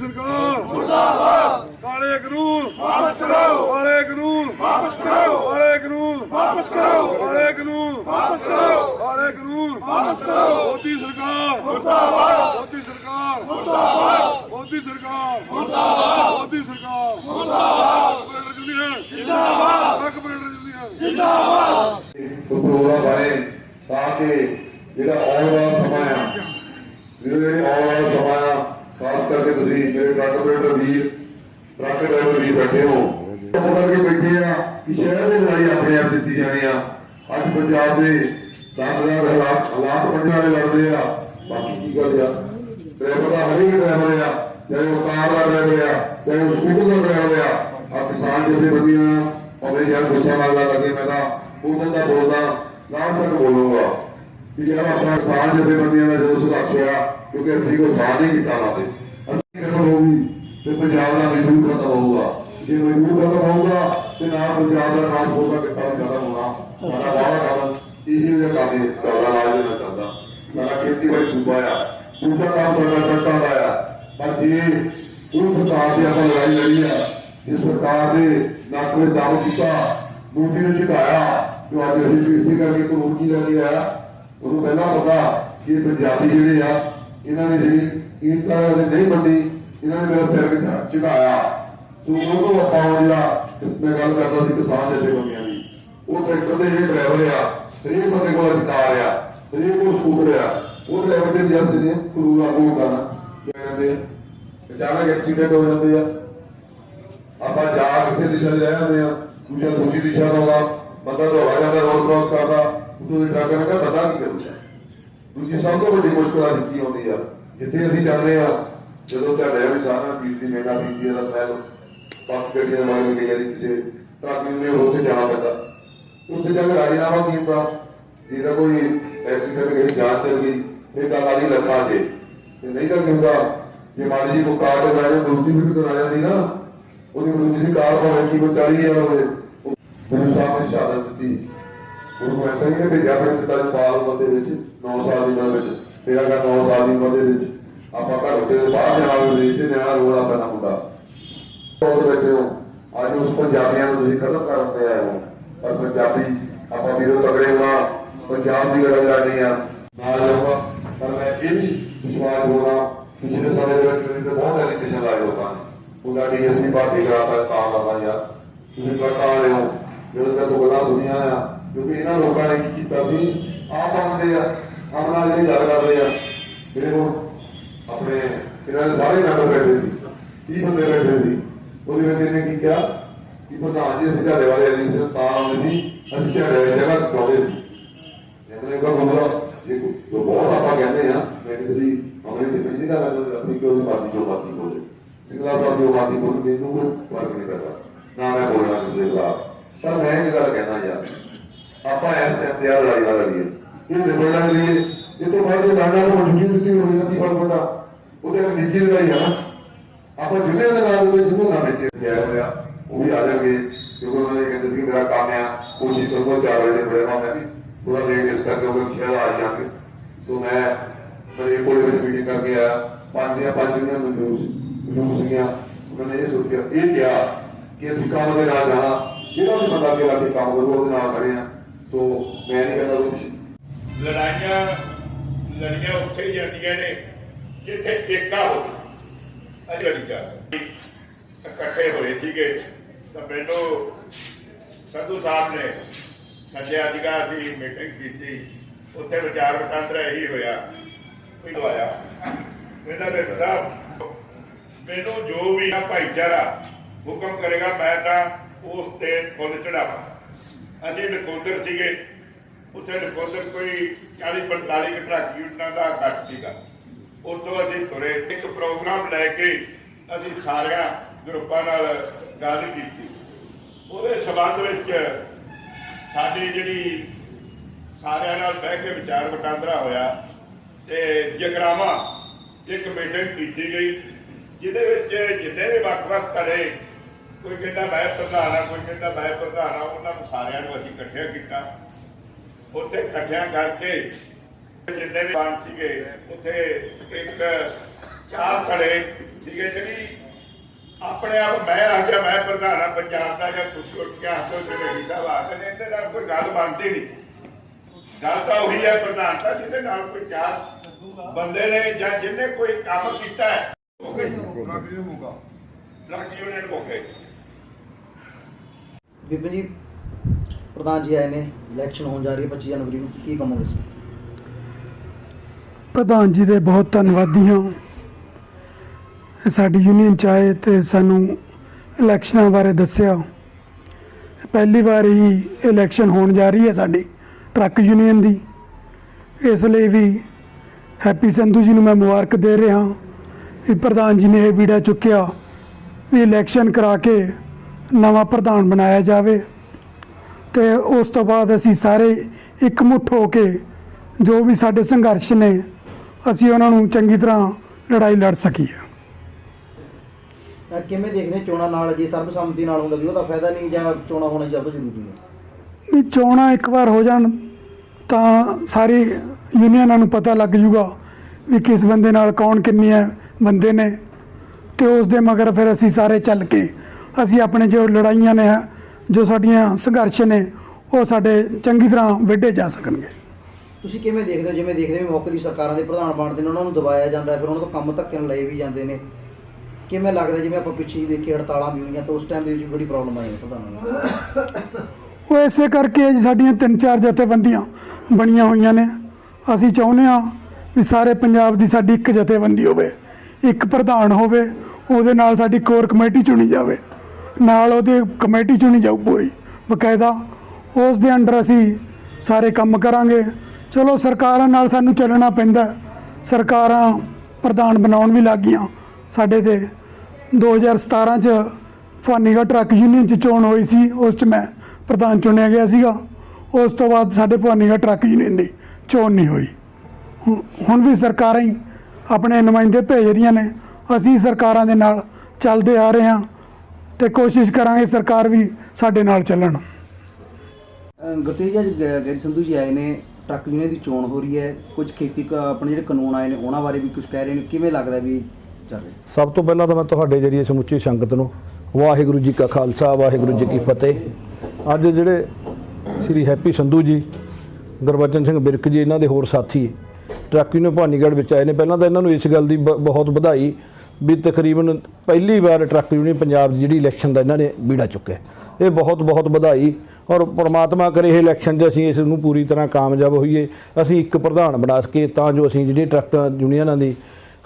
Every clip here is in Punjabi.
ਸਰਕਾਰ। ਮੁਰਦਾਬਾਦ। ਕਾਲੇ ਕਾਨੂੰਨ। ਵਾਪਸ ਕਰੋ। ਕਾਲੇ ਕਾਨੂੰਨ। ਵਾਪਸ ਕਰੋ। ਕਾਲੇ ਕਾਨੂੰਨ। ਵਾਪਸ ਕਰੋ। ਕਾਲੇ ਕਾਨੂੰਨ। ਵਾਪਸ ਕਰੋ। ਕਾਲੇ ਕਾਨੂੰਨ। ਵਾਪਸ ਕਰੋ। ਮੋਦੀ ਸਰਕਾਰ। ਮੁਰਦਾਬਾਦ। ਮੋਦੀ ਸਰਕਾਰ। ਮੁਰਦਾਬਾਦ। ਮੋਦੀ ਸਰਕਾਰ। ਮੁਰਦਾਬਾਦ। ਮੋਦੀ ਸਰਕਾਰ। ਮੁਰਦਾਬਾਦ। ਆਪਰੇਟਰ ਯੂਨੀਅਨ ਜਿੰਦਾਬਾਦ। ਆਪਰੇਟਰ ਯੂਨੀਅਨ ਪ੍ਰੋਗਰਾਮ ਬਾਰੇ ਤਾਂ ਕਿ ਜਿਹੜਾ ਆਉਣ ਵਾਲਾ ਸਮਾਂ ਆ ਜਿਹੜੇ ਆਉਣ ਵਾਲਾ ਸਮਾਂ ਆ ਖਾਸ ਕਰਕੇ ਤੁਸੀਂ ਮੇਰੇ ਟਰੱਕ ਵੀਰ, ਟਰੱਕ ਡਰਾਈਵਰ ਵੀਰ ਬੈਠੇ ਹੋ। ਪਤਾ ਕੇ ਬੈਠੇ ਆ ਕਿ ਸ਼ਹਿਰ ਦੀ ਲੜਾਈ ਆਪਣੇ ਆਪ ਜਿੱਤੀ ਜਾਣੀ ਆ। ਅੱਜ ਪੰਜਾਬ ਦੇ ਦਸਦਾਰ ਹਾਲਾਤ ਹਾਲਾਤ ਬਣਨ ਵਾਲੇ ਲੜਦੇ ਆ। ਬਾਕੀ ਕੀ ਗੱਲ ਆ? ਡਰਾਈਵਰ ਦਾ ਹਰ ਡਰਾਈਵਰ ਆ, ਚਾਹੇ ਉਹ ਕਾਰ ਦਾ ਡਰਾਈਵਰ ਆ, ਚਾਹੇ ਉਹ ਸਕੂਟਰ ਦਾ ਡਰਾਈਵਰ ਆ ਆ ਕਿਸਾਨ ਜਿਹਦੇ ਬੰਦੀਆਂ ਆਪਣੇ ਯਾਰ ਗੁੱਸਾ ਲੱਗਦਾ ਲੱਗੇ, ਮੈਂ ਤਾਂ ਉਦੋਂ ਦਾ ਬੋਲਦਾ ਨਾਮ ਤੱਕ ਬੋਲੂਗਾ ਕਿ ਜਿਹੜਾ ਆਪਣਾ ਕਿਸਾਨ ਜਿਹਦੇ ਬੰਦੀਆਂ ਦਾ ਜੋ ਸੰਘਰਸ਼ ਕਿਉਂਕਿ ਅਸੀਂ ਕੋਈ ਸਾਥ ਨਹੀਂ ਕੀਤਾ ਨਾ। ਅਸੀਂ ਖਤਮ ਹੋਊਗੀ ਤੇ ਪੰਜਾਬ ਦਾ ਮਜ਼ਦੂਰ ਖਤਮ ਹੋਊਗਾ, ਜੇ ਮਜ਼ਦੂਰ ਖਤਮ ਹੋਊਗਾ, ਤੇ ਨਾ ਪੰਜਾਬ ਦਾ ਟਰਾਂਸਪੋਰਟ ਦਾ ਕਿੱਤਾ ਵੀ ਹੋਣਾ। ਸਾਡਾ ਵਾਵਾ ਕੰਮ ਇਹ ਜਿਹੜਾ ਕੰਮ ਚੱਲਦਾ ਰਾਜ ਨਾ ਚੱਲਦਾ। ਸਾਡਾ ਖੇਤੀਬਾੜੀ ਸੂਬਾ ਆ, ਦੂਜਾ ਕੰਮ ਸਾਡਾ ਕੱਟਾ ਦਾ ਪਰ ਜੇ ਉਹ ਸਰਕਾਰ ਦੀ ਆਪਾਂ ਲੜਾਈ ਲੜੀ ਆ ਇਹ ਸਰਕਾਰ ਨੇ ਨੱਕ ਵਿੱਚ ਦਾਅ ਕੀਤਾ ਮੋਦੀ ਨੂੰ ਝੁਕਾਇਆ, ਜੋ ਅੱਜ ਅਸੀਂ ਪੀਸੀ ਕਰਕੇ ਕਾਨੂੰਨ ਕੀ ਲੈ ਕੇ ਆਇਆ, ਉਹਨੂੰ ਪਹਿਲਾਂ ਪਤਾ ਕਿ ਪੰਜਾਬੀ ਜਿਹੜੇ ਆ ਇਹਨਾਂ ਨੇ ਜਿਹੜੀ ਕੀਮਤਾਂ ਦੇ ਨਹੀਂ ਮੰਨੀ, ਇਹਨਾਂ ਨੇ ਮੇਰਾ ਸਿਰ ਵਿੱਚ ਝੁਕਾਇਆ। ਉਹ ਤੋਂ ਆਪਾਂ ਜਿਹੜਾ ਇਸ ਮੈਂ ਗੱਲ ਕਰਦਾ ਸੀ ਕਿਸਾਨ ਜਥੇ ਬੰਦਿਆਂ ਦੀ। ਉਹ ਟਰੈਕਟਰ ਦੇ ਜਿਹੜੇ ਡਰਾਈਵਰ ਆ, ਹਰੇਕ ਬੰਦੇ ਕੋਲ ਅਧਿਕਾਰ ਆ, ਹਰੇਕ ਕੋਲ ਸਕੂਟਰ ਆ। ਉਹ ਡਰਾਈਵਰ ਦੇ ਜੱਸ ਨੇ ਕਾਨੂੰਨ ਲਾਗੂ ਕਰਨਾ ਕਹਿੰਦੇ ਅਚਾਨਕ ਐਕਸੀਡੈਂਟ ਹੋ ਜਾਂਦੇ ਆ। ਆਪਾਂ ਜਾ ਕਿਸੇ ਦਿਸ਼ਾ 'ਚ ਰਹਿ ਆ। ਦੂਜਾ ਦੂਜੀ ਦਿਸ਼ਾ ਦਾ ਬੰਦਾ ਦੌੜਾ ਜਾਂਦਾ, ਰੋਡ ਕ੍ਰਾਸ ਕਰਦਾ। ਉਦੋਂ ਟਰੱਕ ਨੇ ਕਿਹਾ ਬੰਦਾ ਕੀ ਕਰੂਗਾ ਦੂਜੀ ਸਭ ਤੋਂ ਵੱਡੀ ਮੁਸ਼ਕਲ ਆ ਕੀ ਆਉਂਦੀ ਆ? ਜਿੱਥੇ ਅਸੀਂ ਜਾਂਦੇ ਆ, ਜਦੋਂ ਤੁਹਾਡੇ ਵੀ ਸਾਰਾ ਵੀਰ ਦੀ ਮੇਗਾ ਬੀਤੀ ਦਾ ਪਹਿਲ ਪੰਜ ਗੱਡੀਆਂ ਵਾਲੀ ਗਈ ਜਾਂਦੀ ਕਿਸੇ ਟਰੱਕ ਨੇ ਉੱਥੇ ਜਾਣਾ ਪੈਂਦਾ। ਉੱਥੇ ਜਾ ਕੇ ਰਾਜੀਨਾਮਾ ਕੀਤਾ ਜਿਹਦਾ ਕੋਈ ਐਕਸੀਡੈਂਟ ਕਿਸੇ ਜਾਂਚ ਚੱਲ ਗਈ ਇਹ ਗੱਲ ਆਲੀ ਲੱਖਾਂ ਜੇ ਤੇ ਨਹੀਂ ਤਾਂ ਕਿਉਂਦਾ ਜੇ ਮਾੜੀ ਜੀ ਕੋ ਕਾਰ ਤੇ ਜਾਏ ਦੂਜੀ ਵੀ ਕਰਾ ਜਾਂਦੀ ਨਾ, ਉਹਦੀ ਦੂਜੀ ਕਾਰ ਭਾਵੇਂ ਕੀ ਕੋ 40000 ਹੋਵੇ, ਉਹ ਮੈਨੂੰ ਸਾਹਮਣੇ ਸ਼ਹਾਦਤ ਦਿੱਤੀ। ਉਹਨੂੰ ਐਸਾ ਹੀ ਨਹੀਂ ਭੇਜਿਆ ਆਪਣੇ ਪਿਤਾ ਦੇ ਪਾਲ ਉਮਰ ਦੇ ਵਿੱਚ 9 ਸਾਲ ਦੀ ਉਮਰ ਵਿੱਚ। ਤੇਰਾ ਦਾ 9 ਸਾਲ ਦੀ ਉਮਰ ਦੇ ਵਿੱਚ। ਆਪਾਂ ਘਰ ਦੇ ਬਾਹਰ ਜਾਣਾ ਦੇ ਵਿੱਚ ਨਿਆਣਾ ਰੋਣਾ ਪੈਣਾ ਹੁੰਦਾ। ਬਹੁਤ ਬੈਠੇ ਹੋ। ਅੱਜ ਉਸ ਪੰਜਾਬੀਆਂ ਨੂੰ ਤੁਸੀਂ ਖਤਮ ਕਰਨ ਆਏ ਹੋ। ਪਰ ਪੰਜਾਬੀ, ਆਪਾਂ ਵੀਰੋ ਤਗੜੇ ਹੋਣਾ ਪੰਜਾਬ ਦੀ ਗੱਲ ਕਰਨੀ ਆ। ਨਾਲ ਜਾਊਗਾ ਪਰ ਮੈਂ ਇਹ ਵੀ ਵਿਸ਼ਵਾਸ ਹੋਣਾ ਪਿਛਲੇ ਸਮੇਂ ਦੇ ਵਿੱਚ ਤੁਸੀਂ ਬਹੁਤ ਐਲੀਗੇਸ਼ਨ ਲਾਏ ਲੋਕਾਂ ਨੇ ਉਹਦਾ ਡੀਐਸਪੀ ਪਾਰਟੀ ਕਰਾਤਾ ਤਾਂ ਲਾਦਾ ਯਾਰ ਤੁਸੀਂ ਕਰਤਾ ਰਹੇ ਹੋ। ਜਦੋਂ ਤੱਕ ਗੱਲਾਂ ਸੁਣੀਆਂ ਆ ਕਿਉਂਕਿ ਇਹਨਾਂ ਲੋਕਾਂ ਨੇ ਕੀ ਕੀਤਾ ਸੀ? ਆਪ ਆਉਂਦੇ ਆ ਆਪਣਾ ਜਿਹੜੀ ਗੱਲ ਕਰਦੇ ਆ, ਜਿਹੜੇ ਉਹ ਆਪਣੇ ਇਹਨਾਂ ਦੇ ਸਾਰੇ ਮੈਂਬਰ ਬੈਠੇ ਸੀ 30 ਬੰਦੇ ਬੈਠੇ ਸੀ, ਉਹਦੇ ਵਿੱਚ ਇਹਨੇ ਕੀ ਕਿਹਾ? ਕਿ ਪ੍ਰਧਾਨ ਜੀ, ਅਸੀਂ ਤੁਹਾਡੇ ਵਾਲੇ ਐਲੀਗੇਸ਼ਨ ਤਾਂ ਆਉਂਦੇ ਸੀ ਅਸੀਂ ਤੁਹਾਡੇ ਵਾਲੀ ਜਗ੍ਹਾ ਚਾਹੁੰਦੇ ਸੀ। ਇਹਨੇ ਕਹਾ ਬੋਲਾ ਜੇ ਜੋ ਬਹੁਤ ਆਪਾਂ ਕਹਿੰਦੇ ਆ, ਮੈਂ ਕਿਸੇ ਦੀ ਹਮੇ ਦੀ ਨਹੀਂ ਦਾ ਲੱਗਦਾ ਆਪਣੀ ਕੋਈ ਵੀ ਬਾਤ ਜੋ ਬਾਤ ਬੋਲੇ ਸਿਗਲਾ ਸਾਹਿਬ ਜੋ ਬਾਤ ਬੋਲੇ ਮੈਨੂੰ ਕੋਈ ਫ਼ਰਕ ਨਹੀਂ ਪੈਂਦਾ। ਨਾ ਮੈਂ ਬੋਲਣਾ ਕਿਸੇ ਦੇ ਪਰ ਮੈਂ ਇਹ ਗੱਲ ਕਹਿਣਾ ਯਾਰ ਆਪਾਂ ਇਸ ਟਾਈਮ ਤੇ ਆ ਲੜਾਈ ਲੜ ਰਹੀ ਹੈ ਇਹ ਨਿਬੜਨ ਲਈ ਇਹ ਤੋਂ ਬਾਅਦ ਜੇ ਲਾਣਾ ਨੂੰ ਮੌਜੂਦਗੀ ਦਿੱਤੀ ਹੋਈ ਜਾਂਦੀ ਫ਼ਰਕ ਪੈਂਦਾ ਉਹਦੇ ਨਾਲ ਨਿੱਜੀ ਲੜਾਈ ਆ ਨਾ ਆਪਾਂ ਜਿਹਦੇ ਦੇ ਨਾਲ ਜਿਹਨੂੰ ਨਾ ਵਿੱਚ ਗਿਆ ਹੋਇਆ ਉਹ ਵੀ ਆ ਜਾਣਗੇ ਕਿਉਂਕਿ ਉਹਨਾਂ ਨੇ ਕਹਿੰਦੇ ਸੀ ਕਿ ਮੇਰਾ ਕੰਮ ਆ ਕੋਸ਼ਿਸ਼ ਕਰੂੰਗਾ ਚਾਰ ਵਜੇ ਦੇ ਬੜੇ ਮੈਂ ਵੀ ਥੋੜਾ ਲੇਟ ਇਸ ਕਰਕੇ ਉਹ ਸ਼ਹਿਰ ਆ ਜਾਵਾਂਗੇ ਸੋ ਮੈਂ ਮੇਰੇ ਕੋਲ ਵਿੱਚ ਮੀਟਿੰਗ ਕਰਕੇ ਆਇਆ ਪੰਜ ਦੀਆਂ ਪੰਜ ਦੀਆਂ ਮਨਜ਼ੂਰ ਮਨਜ਼ੂਰ ਸੀਗੀਆਂ ਉਹਨਾਂ ਨੇ ਇਹ ਸੋਚਿਆ ਇਹ ਕਿਹਾ ਕਿ ਅਸੀਂ ਕੰਮ ਦੇ ਨਾਲ ਜਾਣਾ ਜਿਹੜਾ ਵੀ ਬੰਦਾ ਕੇ ਲਾਗੇ ਕੰਮ ਕਰੂ ਉਹਦੇ ਨਾਲ ਖੜੇ ਆ ਸੋ ਮੈਂ ਨਹੀਂ ਕਹਿੰਦਾ ਕੁਝ ਲੜਾਈਆਂ, ਲੜੀਆਂ ਉੱਥੇ ਹੀ ਜਾਂਦੀਆਂ ਨੇ, ਜਿੱਥੇ ਏਕਾ ਹੋਵੇ। ਅੱਜ ਲੜੀਆਂ ਇਕੱਠੇ ਹੋਏ ਸੀਗੇ, ਤਾਂ ਮੈਨੂੰ ਸੰਧੂ ਸਾਹਿਬ ਨੇ ਸੱਜਿਆ ਸੀਗਾ ਅਸੀਂ ਮੀਟਿੰਗ ਕੀਤੀ। ਉੱਥੇ ਵਿਚਾਰ ਵਟਾਂਦਰਾ ਇਹੀ ਹੋਇਆ, ਕੋਈ ਦਵਾਇਆ। ਕਹਿੰਦਾ ਬੇਟਾ ਸਾਹਿਬ, ਮੈਨੂੰ ਜੋ ਵੀ ਆ ਭਾਈਚਾਰਾ ਹੁਕਮ ਕਰੇਗਾ, ਮੈਂ ਤਾਂ ਉਸ ਤੇ ਫੁੱਲ ਚੜਾਵਾਂ ਅਸੀਂ ਨਕੋਦਰ ਸੀਗੇ। ਉੱਥੇ ਨਕੋਦਰ ਕੋਈ 40 45 ਕੁ ਟਰੱਕ ਯੂਨਿਟਾਂ ਦਾ ਘੱਟ ਸੀਗਾ। ਉੱਥੋਂ ਅਸੀਂ ਤੁਰੇ। ਇੱਕ ਪ੍ਰੋਗਰਾਮ ਲੈ ਕੇ ਅਸੀਂ ਸਾਰਿਆਂ ਗਰੁੱਪਾਂ ਨਾਲ ਗੱਲ ਕੀਤੀ। ਉਹਦੇ ਸਬੰਧ ਵਿੱਚ ਸਾਡੀ ਜਿਹੜੀ ਸਾਰਿਆਂ ਨਾਲ ਬਹਿ ਕੇ ਵਿਚਾਰ ਵਟਾਂਦਰਾ ਹੋਇਆ ਤੇ ਜਗਰਾਵਾ ਇੱਕ ਮੀਟਿੰਗ ਕੀਤੀ ਗਈ, ਜਿਹਦੇ ਵਿੱਚ ਜਿੰਨੇ ਵੀ ਵੱਖ-ਵੱਖ ਧੜੇ ਕੋਈ ਕਹਿੰਦਾ ਮੈਂ ਪ੍ਰਧਾਨ ਆ ਕੋਈ ਕਹਿੰਦਾ ਮੈਂ ਪ੍ਰਧਾਨ ਆ ਉਹਨਾਂ ਨੂੰ ਸਾਰਿਆਂ ਨੂੰ ਅਸੀਂ ਇਕੱਠਿਆ ਕੀਤਾ। ਉੱਥੇ ਇਕੱਠਿਆਂ ਕਰਕੇ ਜਿੰਨੇ ਵੀ ਬਾਣ ਸੀਗੇ ਉੱਥੇ ਇੱਕ ਚਾਰ ਖੜੇ ਸੀਗੇ ਜਿਹੜੀ ਆਪਣੇ ਆਪ ਮੈਂ ਆਖਿਆ ਮੈਂ ਪ੍ਰਧਾਨ ਆ ਪੰਜਾਬ ਦਾ ਜਾਂ ਤੁਸੀਂ ਉੱਠ ਕੇ ਆਖੋ ਤੇ ਮੇਰੀ ਸਾਹਿਬ ਆਖਦੇ ਇਹਦੇ ਨਾਲ ਕੋਈ ਗੱਲ ਬਣਦੀ ਨਹੀਂ। ਗੱਲ ਤਾਂ ਉਹੀ ਹੈ ਪ੍ਰਧਾਨਤਾ ਜਿਹਦੇ ਨਾਲ ਕੋਈ ਚਾਰ ਬੰਦੇ ਨੇ ਜਾਂ ਜਿਹਨੇ ਕੋਈ ਕੰਮ ਕੀਤਾ ਹੈ ਉਹ ਕੋਈ ਨੂੰ ਲੱਗ ਯੂਨਿਟ ਹੋ ਗਏ ਵਿਪਨ ਜੀ, ਪ੍ਰਧਾਨ ਜੀ ਆਏ ਨੇ ਇਲੈਕਸ਼ਨ ਹੋਣ ਜਾ ਰਹੀ ਹੈ 25 ਜਨਵਰੀ ਨੂੰ, ਕੀ ਕਹੋਗੇ ਇਸ ਪ੍ਰਧਾਨ ਜੀ ਦੇ ਬਹੁਤ ਧੰਨਵਾਦੀ ਹਾਂ। ਸਾਡੀ ਯੂਨੀਅਨ ਚ ਆਏ ਤੇ ਸਾਨੂੰ ਇਲੈਕਸ਼ਨਾਂ ਬਾਰੇ ਦੱਸਿਆ। ਪਹਿਲੀ ਵਾਰ ਹੀ ਇਲੈਕਸ਼ਨ ਹੋਣ ਜਾ ਰਹੀ ਹੈ ਸਾਡੀ ਟਰੱਕ ਯੂਨੀਅਨ ਦੀ। ਇਸ ਲਈ ਵੀ ਹੈਪੀ ਸੰਧੂ ਜੀ ਨੂੰ ਮੈਂ ਮੁਬਾਰਕ ਦੇ ਰਿਹਾ ਕਿ ਪ੍ਰਧਾਨ ਜੀ ਨੇ ਇਹ ਵੀੜਾ ਚੁੱਕਿਆ ਵੀ ਇਲੈਕਸ਼ਨ ਕਰਾ ਕੇ ਨਵਾਂ ਪ੍ਰਧਾਨ ਬਣਾਇਆ ਜਾਵੇ ਤੇ ਉਸ ਤੋਂ ਬਾਅਦ ਅਸੀਂ ਸਾਰੇ ਇਕਮੁੱਠ ਹੋ ਕੇ ਜੋ ਵੀ ਸਾਡੇ ਸੰਘਰਸ਼ ਨੇ ਅਸੀਂ ਉਹਨਾਂ ਨੂੰ ਚੰਗੀ ਤਰ੍ਹਾਂ ਲੜਾਈ ਲੜ ਸਕੀਏ। ਕਿਵੇਂ ਦੇਖਦੇ ਹੋ ਚੋਣਾਂ ਨਾਲ? ਜੇ ਸਰਬਸੰਮਤੀ ਨਾਲ ਹੁੰਦਾ ਵੀ ਉਹਦਾ ਫਾਇਦਾ ਨਹੀਂ ਜਾਂ ਚੋਣਾਂ ਹੋਣਾ ਜ਼ਿਆਦਾ ਜ਼ਰੂਰੀ ਹੈ ਨਹੀਂ ਚੋਣਾਂ ਇੱਕ ਵਾਰ ਹੋ ਜਾਣ ਤਾਂ ਸਾਰੀ ਯੂਨੀਅਨਾਂ ਨੂੰ ਪਤਾ ਲੱਗ ਜੂਗਾ ਵੀ ਕਿਸ ਬੰਦੇ ਨਾਲ ਕੌਣ ਕਿੰਨੇ ਬੰਦੇ ਨੇ ਤੇ ਉਸ ਦੇ ਮਗਰ ਫਿਰ ਅਸੀਂ ਸਾਰੇ ਚੱਲ ਕੇ ਅਸੀਂ ਆਪਣੇ ਜੋ ਲੜਾਈਆਂ ਨੇ ਜੋ ਸਾਡੀਆਂ ਸੰਘਰਸ਼ ਨੇ ਉਹ ਸਾਡੇ ਚੰਗੀ ਤਰ੍ਹਾਂ ਵਿੱਢੇ ਜਾ ਸਕਣਗੇ। ਤੁਸੀਂ ਕਿਵੇਂ ਦੇਖਦੇ ਹੋ? ਜਿਵੇਂ ਦੇਖਦੇ ਹੋ ਮੌਕੇ ਦੀ ਸਰਕਾਰਾਂ ਦੇ ਪ੍ਰਧਾਨ ਬਣਦੇ ਨੇ ਉਹਨਾਂ ਨੂੰ ਦਬਾਇਆ ਜਾਂਦਾ ਫਿਰ ਉਹਨਾਂ ਤੋਂ ਕੰਮ ਧੱਕੇ ਨਾਲ ਲਏ ਵੀ ਜਾਂਦੇ ਨੇ। ਕਿਵੇਂ ਲੱਗਦਾ ਜਿਵੇਂ ਆਪਾਂ ਪਿੱਛੇ ਵੇਖੇ ਹੜਤਾਲਾਂ ਵੀ ਹੋਈਆਂ ਤਾਂ ਉਸ ਟਾਈਮ ਦੇ ਵਿੱਚ ਬੜੀ ਪ੍ਰੋਬਲਮ ਆਈ ਪ੍ਰਧਾਨਾਂ ਨੂੰ। ਉਹ ਇਸੇ ਕਰਕੇ ਸਾਡੀਆਂ ਤਿੰਨ ਚਾਰ ਜਥੇਬੰਦੀਆਂ ਬਣੀਆਂ ਹੋਈਆਂ ਨੇ। ਅਸੀਂ ਚਾਹੁੰਦੇ ਹਾਂ ਵੀ ਸਾਰੇ ਪੰਜਾਬ ਦੀ ਸਾਡੀ ਇੱਕ ਜਥੇਬੰਦੀ ਹੋਵੇ ਇੱਕ ਪ੍ਰਧਾਨ ਹੋਵੇ ਉਹਦੇ ਨਾਲ ਸਾਡੀ ਕੋਰ ਕਮੇਟੀ ਚੁਣੀ ਜਾਵੇ। ਨਾਲ ਉਹਦੇ ਕਮੇਟੀ ਚੁਣੀ ਜਾਊ ਪੂਰੀ, ਬਕਾਇਦਾ। ਉਸ ਦੇ ਅੰਡਰ ਅਸੀਂ ਸਾਰੇ ਕੰਮ ਕਰਾਂਗੇ। ਚਲੋ ਸਰਕਾਰਾਂ ਨਾਲ ਸਾਨੂੰ ਚੱਲਣਾ ਪੈਂਦਾ ਸਰਕਾਰਾਂ ਪ੍ਰਧਾਨ ਬਣਾਉਣ ਵੀ ਲੱਗ ਗਈਆਂ। ਸਾਡੇ ਤੇ 2017 ਚ ਫਾਨੀਗੜ੍ਹ ਟਰੱਕ ਯੂਨੀਅਨ ਚ ਚੋਣ ਹੋਈ ਸੀ। ਉਸ ਚ ਮੈਂ ਪ੍ਰਧਾਨ ਚੁਣਿਆ ਗਿਆ ਸੀਗਾ। ਉਸ ਤੋਂ ਬਾਅਦ ਸਾਡੇ ਫਾਨੀਗੜ੍ਹ ਟਰੱਕ ਯੂਨੀਅਨ ਦੀ ਚੋਣ ਨਹੀਂ ਹੋਈ। ਹੁ- ਹੁਣ ਵੀ ਸਰਕਾਰਾਂ ਹੀ ਆਪਣੇ ਨੁਮਾਇੰਦੇ ਭੇਜ ਰਹੀਆਂ ਨੇ। ਅਸੀਂ ਸਰਕਾਰਾਂ ਦੇ ਨਾਲ ਚੱਲਦੇ ਆ ਰਹੇ ਹਾਂ। ਤੇ ਕੋਸ਼ਿਸ਼ ਕਰਾਂਗੇ ਸਰਕਾਰ ਵੀ ਸਾਡੇ ਨਾਲ ਚੱਲਣ। ਗੁਰਤੇਜ ਗੈਰੀ ਸੰਧੂ ਜੀ ਆਏ ਨੇ ਟਰੱਕ ਯੂਨੀਅਨ ਦੀ ਚੋਣ ਹੋ ਰਹੀ ਹੈ ਕੁਝ ਖੇਤੀ ਆਪਣੇ ਜਿਹੜੇ ਕਾਨੂੰਨ ਆਏ ਨੇ ਉਹਨਾਂ ਬਾਰੇ ਵੀ ਕੁਝ ਕਹਿ ਰਹੇ ਨੇ ਕਿਵੇਂ ਲੱਗਦਾ ਵੀ ਚੱਲ ਰਿਹਾ? ਸਭ ਤੋਂ ਪਹਿਲਾਂ ਤਾਂ ਮੈਂ ਤੁਹਾਡੇ ਜਰੀਏ ਸਮੁੱਚੀ ਸੰਗਤ ਨੂੰ ਵਾਹਿਗੁਰੂ ਜੀ ਕਾ ਖਾਲਸਾ ਵਾਹਿਗੁਰੂ ਜੀ ਕੀ ਫਤਿਹ। ਅੱਜ ਜਿਹੜੇ ਸ੍ਰੀ ਹੈਪੀ ਸੰਧੂ ਜੀ ਗੁਰਬਚਨ ਸਿੰਘ ਬਿਰਕ ਜੀ ਇਹਨਾਂ ਦੇ ਹੋਰ ਸਾਥੀ ਟਰੱਕ ਯੂਨੀਅਨ ਭਾਨੀਗੜ੍ਹ ਵਿੱਚ ਆਏ ਨੇ। ਪਹਿਲਾਂ ਤਾਂ ਇਹਨਾਂ ਨੂੰ ਇਸ ਗੱਲ ਦੀ ਬ- ਬਹੁਤ ਵਧਾਈ ਵੀ ਤਕਰੀਬਨ ਪਹਿਲੀ ਵਾਰ ਟਰੱਕ ਯੂਨੀਅਨ ਪੰਜਾਬ ਦੀ ਜਿਹੜੀ ਇਲੈਕਸ਼ਨ ਦਾ ਇਹਨਾਂ ਨੇ ਬੀੜਾ ਚੁੱਕਿਆ ਇਹ ਬਹੁਤ ਬਹੁਤ ਵਧਾਈ ਔਰ ਪ੍ਰਮਾਤਮਾ ਕਰੇ ਇਹ ਇਲੈਕਸ਼ਨ 'ਚ ਅਸੀਂ ਇਸ ਨੂੰ ਪੂਰੀ ਤਰ੍ਹਾਂ ਕਾਮਯਾਬ ਹੋਈਏ। ਅਸੀਂ ਇੱਕ ਪ੍ਰਧਾਨ ਬਣਾ ਸਕੇ ਤਾਂ ਜੋ ਅਸੀਂ ਜਿਹੜੇ ਟਰੱਕ ਯੂਨੀਅਨਾਂ ਦੀ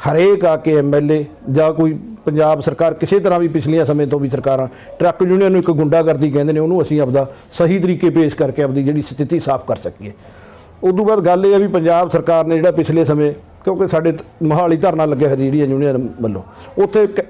ਹਰੇਕ ਆ ਕੇ ਐਮਐਲਏ ਜਾਂ ਕੋਈ ਪੰਜਾਬ ਸਰਕਾਰ ਕਿਸੇ ਤਰ੍ਹਾਂ ਵੀ ਪਿਛਲੀਆਂ ਸਮੇਂ ਤੋਂ ਵੀ ਸਰਕਾਰਾਂ ਟਰੱਕ ਯੂਨੀਅਨ ਨੂੰ ਇੱਕ ਗੁੰਡਾਗਰਦੀ ਕਹਿੰਦੇ ਨੇ, ਉਹਨੂੰ ਅਸੀਂ ਆਪਦਾ ਸਹੀ ਤਰੀਕੇ ਪੇਸ਼ ਕਰਕੇ ਆਪਦੀ ਜਿਹੜੀ ਸਥਿਤੀ ਸਾਫ਼ ਕਰ ਸਕੀਏ। ਉਦੋਂ ਬਾਅਦ ਗੱਲ ਇਹ ਆ ਵੀ ਪੰਜਾਬ ਸਰਕਾਰ ਨੇ ਜਿਹੜਾ ਪਿਛਲੇ ਸਮੇਂ ਕਿਉਂਕਿ ਸਾਡੇ ਤ- ਮੋਹਾਲੀ ਧਰਨਾ ਲੱਗਿਆ ਹੈ ਜਿਹੜੀਆਂ ਯੂਨੀਅਨ ਵੱਲੋਂ। ਉੱਥੇ ਕ-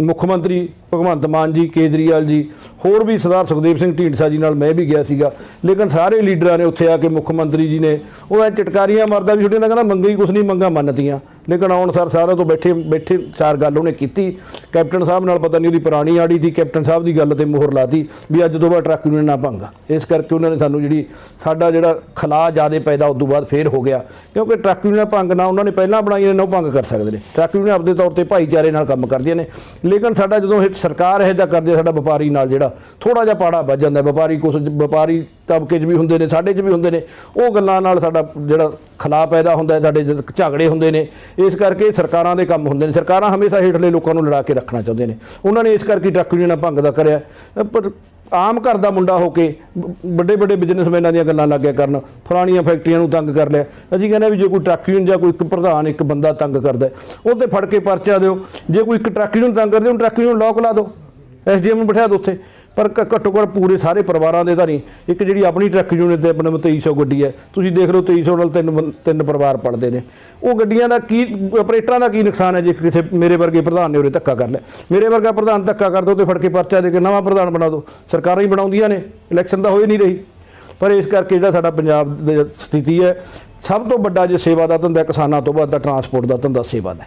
ਮੁੱਖ ਮੰਤਰੀ ਭਗਵੰਤ ਮਾਨ ਜੀ, ਕੇਜਰੀਵਾਲ ਜੀ, ਹੋਰ ਵੀ ਸਰਦਾਰ ਸੁਖਦੇਵ ਸਿੰਘ ਢੀਂਡਸਾ ਜੀ ਨਾਲ ਮੈਂ ਵੀ ਗਿਆ ਸੀਗਾ। ਲੇਕਿਨ ਸਾਰੇ ਲੀਡਰਾਂ ਨੇ ਉੱਥੇ ਆ ਕੇ ਮੁੱਖ ਮੰਤਰੀ ਜੀ ਨੇ ਉਹਨਾਂ ਚਟਕਾਰੀਆਂ ਮਾਰਦਾ ਵੀ ਛੋਟੇ ਦਾ ਕਹਿੰਦਾ ਮੰਗਾਂ ਹੀ ਕੁਛ ਨਹੀਂ, ਮੰਗਾਂ ਮੰਨਤੀਆਂ। ਲੇਕਿਨ ਆਉਣ ਸਰ ਸਾਰਿਆਂ ਤੋਂ ਬੈਠੇ ਬੈਠੇ ਚਾਰ ਗੱਲ ਉਹਨੇ ਕੀਤੀ। ਕੈਪਟਨ ਸਾਹਿਬ ਨਾਲ ਪਤਾ ਨਹੀਂ ਉਹਦੀ ਪੁਰਾਣੀ ਆੜੀ ਦੀ ਕੈਪਟਨ ਸਾਹਿਬ ਦੀ ਗੱਲ ਤੇ ਮੋਹਰ ਲਾਤੀ ਵੀ ਅੱਜ ਤੋਂ ਬਾਅਦ ਟਰੱਕ ਯੂਨੀਅਨ ਨਾ ਭੰਗ। ਇਸ ਕਰਕੇ ਉਹਨਾਂ ਨੇ ਸਾਨੂੰ ਜਿਹੜੀ ਸਾਡਾ ਜਿਹੜਾ ਖਲਾ ਜਿਆਦੇ ਪੈਦਾ ਉਸ ਤੋਂ ਬਾਅਦ ਫੇਰ ਹੋ ਗਿਆ। ਕਿਉਂਕਿ ਟਰੱਕ ਯੂਨੀਅਨ ਭੰਗ ਨਾ ਉਹਨਾਂ ਨੇ ਪਹਿਲਾਂ ਬਣਾਈਆਂ ਨੇ ਉਹ ਭੰਗ ਕਰ ਸਕਦੇ ਨੇ। ਟਰੱਕ ਯੂਨੀਅਨ ਆਪਦੇ ਤੌਰ ਤੇ ਭਾਈਚਾਰੇ ਨਾਲ ਕੰਮ ਕਰਦੀਆਂ ਨੇ। ਲੇਕਿਨ ਸਾਡਾ ਜਦੋਂ ਇਹ ਸਰਕਾਰ ਇਹ ਜਿਹਾ ਕਰਦੀ ਸਾਡਾ ਵਪਾਰੀ ਨਾਲ ਜਿਹੜਾ ਥੋੜਾ ਜਿਹਾ ਪਾੜਾ ਵੱਜ ਜਾਂਦਾ। ਵਪਾਰੀ ਕੁਝ ਵਪਾਰੀ ਤਬਕੇ 'ਚ ਵੀ ਹੁੰਦੇ ਨੇ, ਸਾਡੇ 'ਚ ਵੀ ਹੁੰਦੇ ਨੇ। ਉਹ ਗੱਲਾਂ ਨਾਲ ਸਾਡਾ ਜਿਹੜਾ ਖਲਾ ਪੈਦਾ ਹੁੰਦਾ, ਸਾਡੇ ਜਦ ਝਗੜੇ ਹੁੰਦੇ ਨੇ। ਇਸ ਕਰਕੇ ਸਰਕਾਰਾਂ ਦੇ ਕੰਮ ਹੁੰਦੇ ਨੇ। ਸਰਕਾਰਾਂ ਹਮੇਸ਼ਾ ਹੇਠਲੇ ਲੋਕਾਂ ਨੂੰ ਲੜਾ ਕੇ ਰੱਖਣਾ ਚਾਹੁੰਦੇ ਨੇ। ਉਹਨਾਂ ਨੇ ਇਸ ਕਰਕੇ ਟਰੱਕ ਯੂਨੀਅਨਾਂ ਭੰਗ ਦਾ ਕਰਿਆ। ਪਰ ਆਮ ਘਰ ਦਾ ਮੁੰਡਾ ਹੋ ਕੇ ਵੱਡੇ ਵੱਡੇ ਬਿਜ਼ਨਸਮੈਨਾਂ ਦੀਆਂ ਗੱਲਾਂ ਲੱਗਿਆ ਕਰਨ ਫਲਾਣੀਆਂ ਫੈਕਟਰੀਆਂ ਨੂੰ ਤੰਗ ਕਰ ਲਿਆ। ਅਸੀਂ ਕਹਿੰਦੇ ਵੀ ਜੇ ਕੋਈ ਟਰੱਕ ਯੂਨੀਅਨ ਜਾਂ ਕੋਈ ਇੱਕ ਪ੍ਰਧਾਨ, ਇੱਕ ਬੰਦਾ ਤੰਗ ਕਰਦਾ ਉਹ ਤੇ ਫੜ ਕੇ ਪਰਚਾ ਦਿਓ। ਜੇ ਕੋਈ ਇੱਕ ਟਰੱਕ ਯੂਨੀਅਨ ਤੰਗ ਕਰਦੇ, ਉਹਨੂੰ ਟਰੱਕ ਯੂਨੀਅਨ ਲੋਕ ਲਾ ਦਿਓ। ਐਸਡੀਐਮ ਨੂੰ ਬਿਠਾ ਦਿਓ ਉੱਥੇ। ਪਰ ਘ- ਘੱਟੋ ਘੱਟ ਪੂਰੇ ਸਾਰੇ ਪਰਿਵਾਰਾਂ ਦੇ ਤਾਂ ਨਹੀਂ। ਇੱਕ ਜਿਹੜੀ ਆਪਣੀ ਟਰੱਕ ਯੂਨੀਅਨ ਦੇ ਆਪਣੇ 2300 ਗੱਡੀ ਹੈ, ਤੁਸੀਂ ਦੇਖ ਲਓ 2300 ਨਾਲ ਤਿੰਨ ਤਿੰਨ ਪਰਿਵਾਰ ਪੜਦੇ ਨੇ। ਉਹ ਗੱਡੀਆਂ ਦਾ ਕੀ, ਆਪਰੇਟਰਾਂ ਦਾ ਕੀ ਨੁਕਸਾਨ ਹੈ ਜੇ ਕਿਸੇ ਮੇਰੇ ਵਰਗੇ ਪ੍ਰਧਾਨ ਨੇ ਉਰੇ ਧੱਕਾ ਕਰ ਲਿਆ। ਮੇਰੇ ਵਰਗਾ ਪ੍ਰਧਾਨ ਧੱਕਾ ਕਰ ਦੋ ਤੇ ਫੜ ਕੇ ਪਰਚਾ ਦੇ ਕੇ ਨਵਾਂ ਪ੍ਰਧਾਨ ਬਣਾ ਦਿਓ ਸਰਕਾਰਾਂ ਹੀ ਬਣਾਉਂਦੀਆਂ ਨੇ, ਇਲੈਕਸ਼ਨ ਤਾਂ ਹੋਈ ਨਹੀਂ ਰਹੀ। ਪਰ ਇਸ ਕਰਕੇ ਜਿਹੜਾ ਸਾਡਾ ਪੰਜਾਬ ਦੀ ਸਥਿਤੀ ਹੈ, ਸਭ ਤੋਂ ਵੱਡਾ ਜੇ ਸੇਵਾ ਦਾ ਧੰਦਾ ਕਿਸਾਨਾਂ ਤੋਂ ਵੱਧ ਦਾ ਟਰਾਂਸਪੋਰਟ ਦਾ ਧੰਦਾ ਸੇਵਾ ਦਾ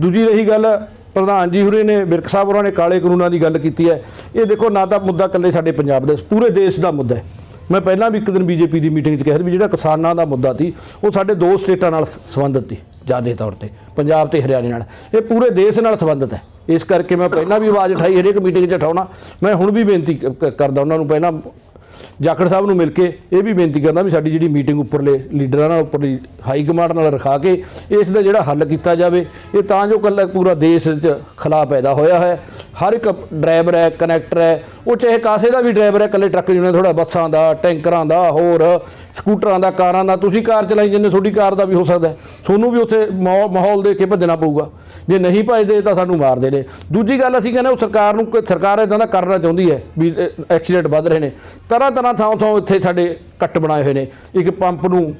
ਦੂਜੀ ਰਹੀ ਗੱਲ ਪ੍ਰਧਾਨ ਜੀ ਹੁਰੇ ਨੇ ਵਿਰਕ ਸਾਹਿਬ ਹੋਰਾਂ ਨੇ ਕਾਲੇ ਕਾਨੂੰਨਾਂ ਦੀ ਗੱਲ ਕੀਤੀ ਹੈ। ਇਹ ਦੇਖੋ, ਨਾ ਤਾਂ ਮੁੱਦਾ ਇਕੱਲੇ ਸਾਡੇ ਪੰਜਾਬ ਦੇ, ਪੂਰੇ ਦੇਸ਼ ਦਾ ਮੁੱਦਾ ਹੈ। ਮੈਂ ਪਹਿਲਾਂ ਵੀ ਇੱਕ ਦਿਨ ਬੀਜੇਪੀ ਦੀ ਮੀਟਿੰਗ 'ਚ ਕਿਹਾ ਸੀ ਵੀ ਜਿਹੜਾ ਕਿਸਾਨਾਂ ਦਾ ਮੁੱਦਾ ਸੀ, ਉਹ ਸਾਡੇ ਦੋ ਸਟੇਟਾਂ ਨਾਲ ਸੰਬੰਧਿਤ ਸੀ, ਜ਼ਿਆਦੇ ਤੌਰ ਤੇ, ਪੰਜਾਬ ਤੇ ਹਰਿਆਣੇ ਨਾਲ। ਇਹ ਪੂਰੇ ਦੇਸ਼ ਨਾਲ ਸੰਬੰਧਿਤ ਹੈ। ਇਸ ਕਰਕੇ ਮੈਂ ਪਹਿਲਾਂ ਵੀ ਆਵਾਜ਼ ਉਠਾਈ, ਹਰੇਕ ਮੀਟਿੰਗ 'ਚ ਉਠਾਉਣਾ। ਮੈਂ ਹੁਣ ਵੀ ਬੇਨਤੀ ਕ- ਕ- ਕਰਦਾ ਉਹਨਾਂ ਨੂੰ, ਪਹਿਲਾਂ ਜਾਖੜ ਸਾਹਿਬ ਨੂੰ ਮਿਲ ਕੇ ਇਹ ਵੀ ਬੇਨਤੀ ਕਰਦਾ ਵੀ ਸਾਡੀ ਜਿਹੜੀ ਮੀਟਿੰਗ ਉੱਪਰਲੇ ਲੀਡਰਾਂ ਨਾਲ, ਉੱਪਰਲੀ ਹਾਈ ਕਮਾਂਡ ਨਾਲ ਰਖਾ ਕੇ ਇਸ ਦਾ ਜਿਹੜਾ ਹੱਲ ਕੀਤਾ ਜਾਵੇ, ਇਹ ਤਾਂ ਜੋ ਕੱਲਾ ਪੂਰਾ ਦੇਸ਼ 'ਚ ਖਲਾ ਪੈਦਾ ਹੋਇਆ ਹੈ। ਹਰ ਇੱਕ ਡਰਾਈਵਰ ਹੈ, ਕਨੈਕਟਰ ਹੈ, ਉਹ ਚਾਹੇ ਕਾਸੇ ਦਾ ਵੀ ਡਰਾਈਵਰ ਹੈ, ਇਕੱਲੇ ਟਰੱਕ ਜਿਹਨਾਂ ਥੋੜਾ ਬੱਸਾਂ ਦਾ, ਟੈਂਕਰਾਂ ਦਾ, ਹੋਰ ਸਕੂਟਰਾਂ ਦਾ, ਕਾਰਾਂ ਦਾ, ਤੁਸੀਂ ਕਾਰ ਚਲਾਈ ਜਾਂਦੇ ਤੁਹਾਡੀ ਕਾਰ ਦਾ ਵੀ ਹੋ ਸਕਦਾ ਤੁਹਾਨੂੰ ਵੀ ਉੱਥੇ ਮਾ- ਮਾਹੌਲ ਦੇ ਕੇ ਭੱਜਣਾ ਪਊਗਾ। ਜੇ ਨਹੀਂ ਭੱਜਦੇ ਤਾਂ ਸਾਨੂੰ ਮਾਰਦੇ ਨੇ। ਦੂਜੀ ਗੱਲ ਅਸੀਂ ਕਹਿੰਦੇ ਉਹ ਸਰਕਾਰ ਨੂੰ, ਸਰਕਾਰ ਇਦਾਂ ਦਾ ਕਰਨਾ ਚਾਹੁੰਦੀ ਹੈ ਵੀ ਐਕਸੀਡੈਂਟ ਵੱਧ ਰਹੇ ਨੇ। ਤਰ੍ਹਾਂ ਤਰ੍ਹਾਂ ਥਾਂ ਥਾਂ ਇੱਥੇ ਸਾਡੇ ਕੱਟ ਬਣਾਏ ਹੋਏ ਨੇ। ਇੱਕ ਪੰਪ ਨੂੰ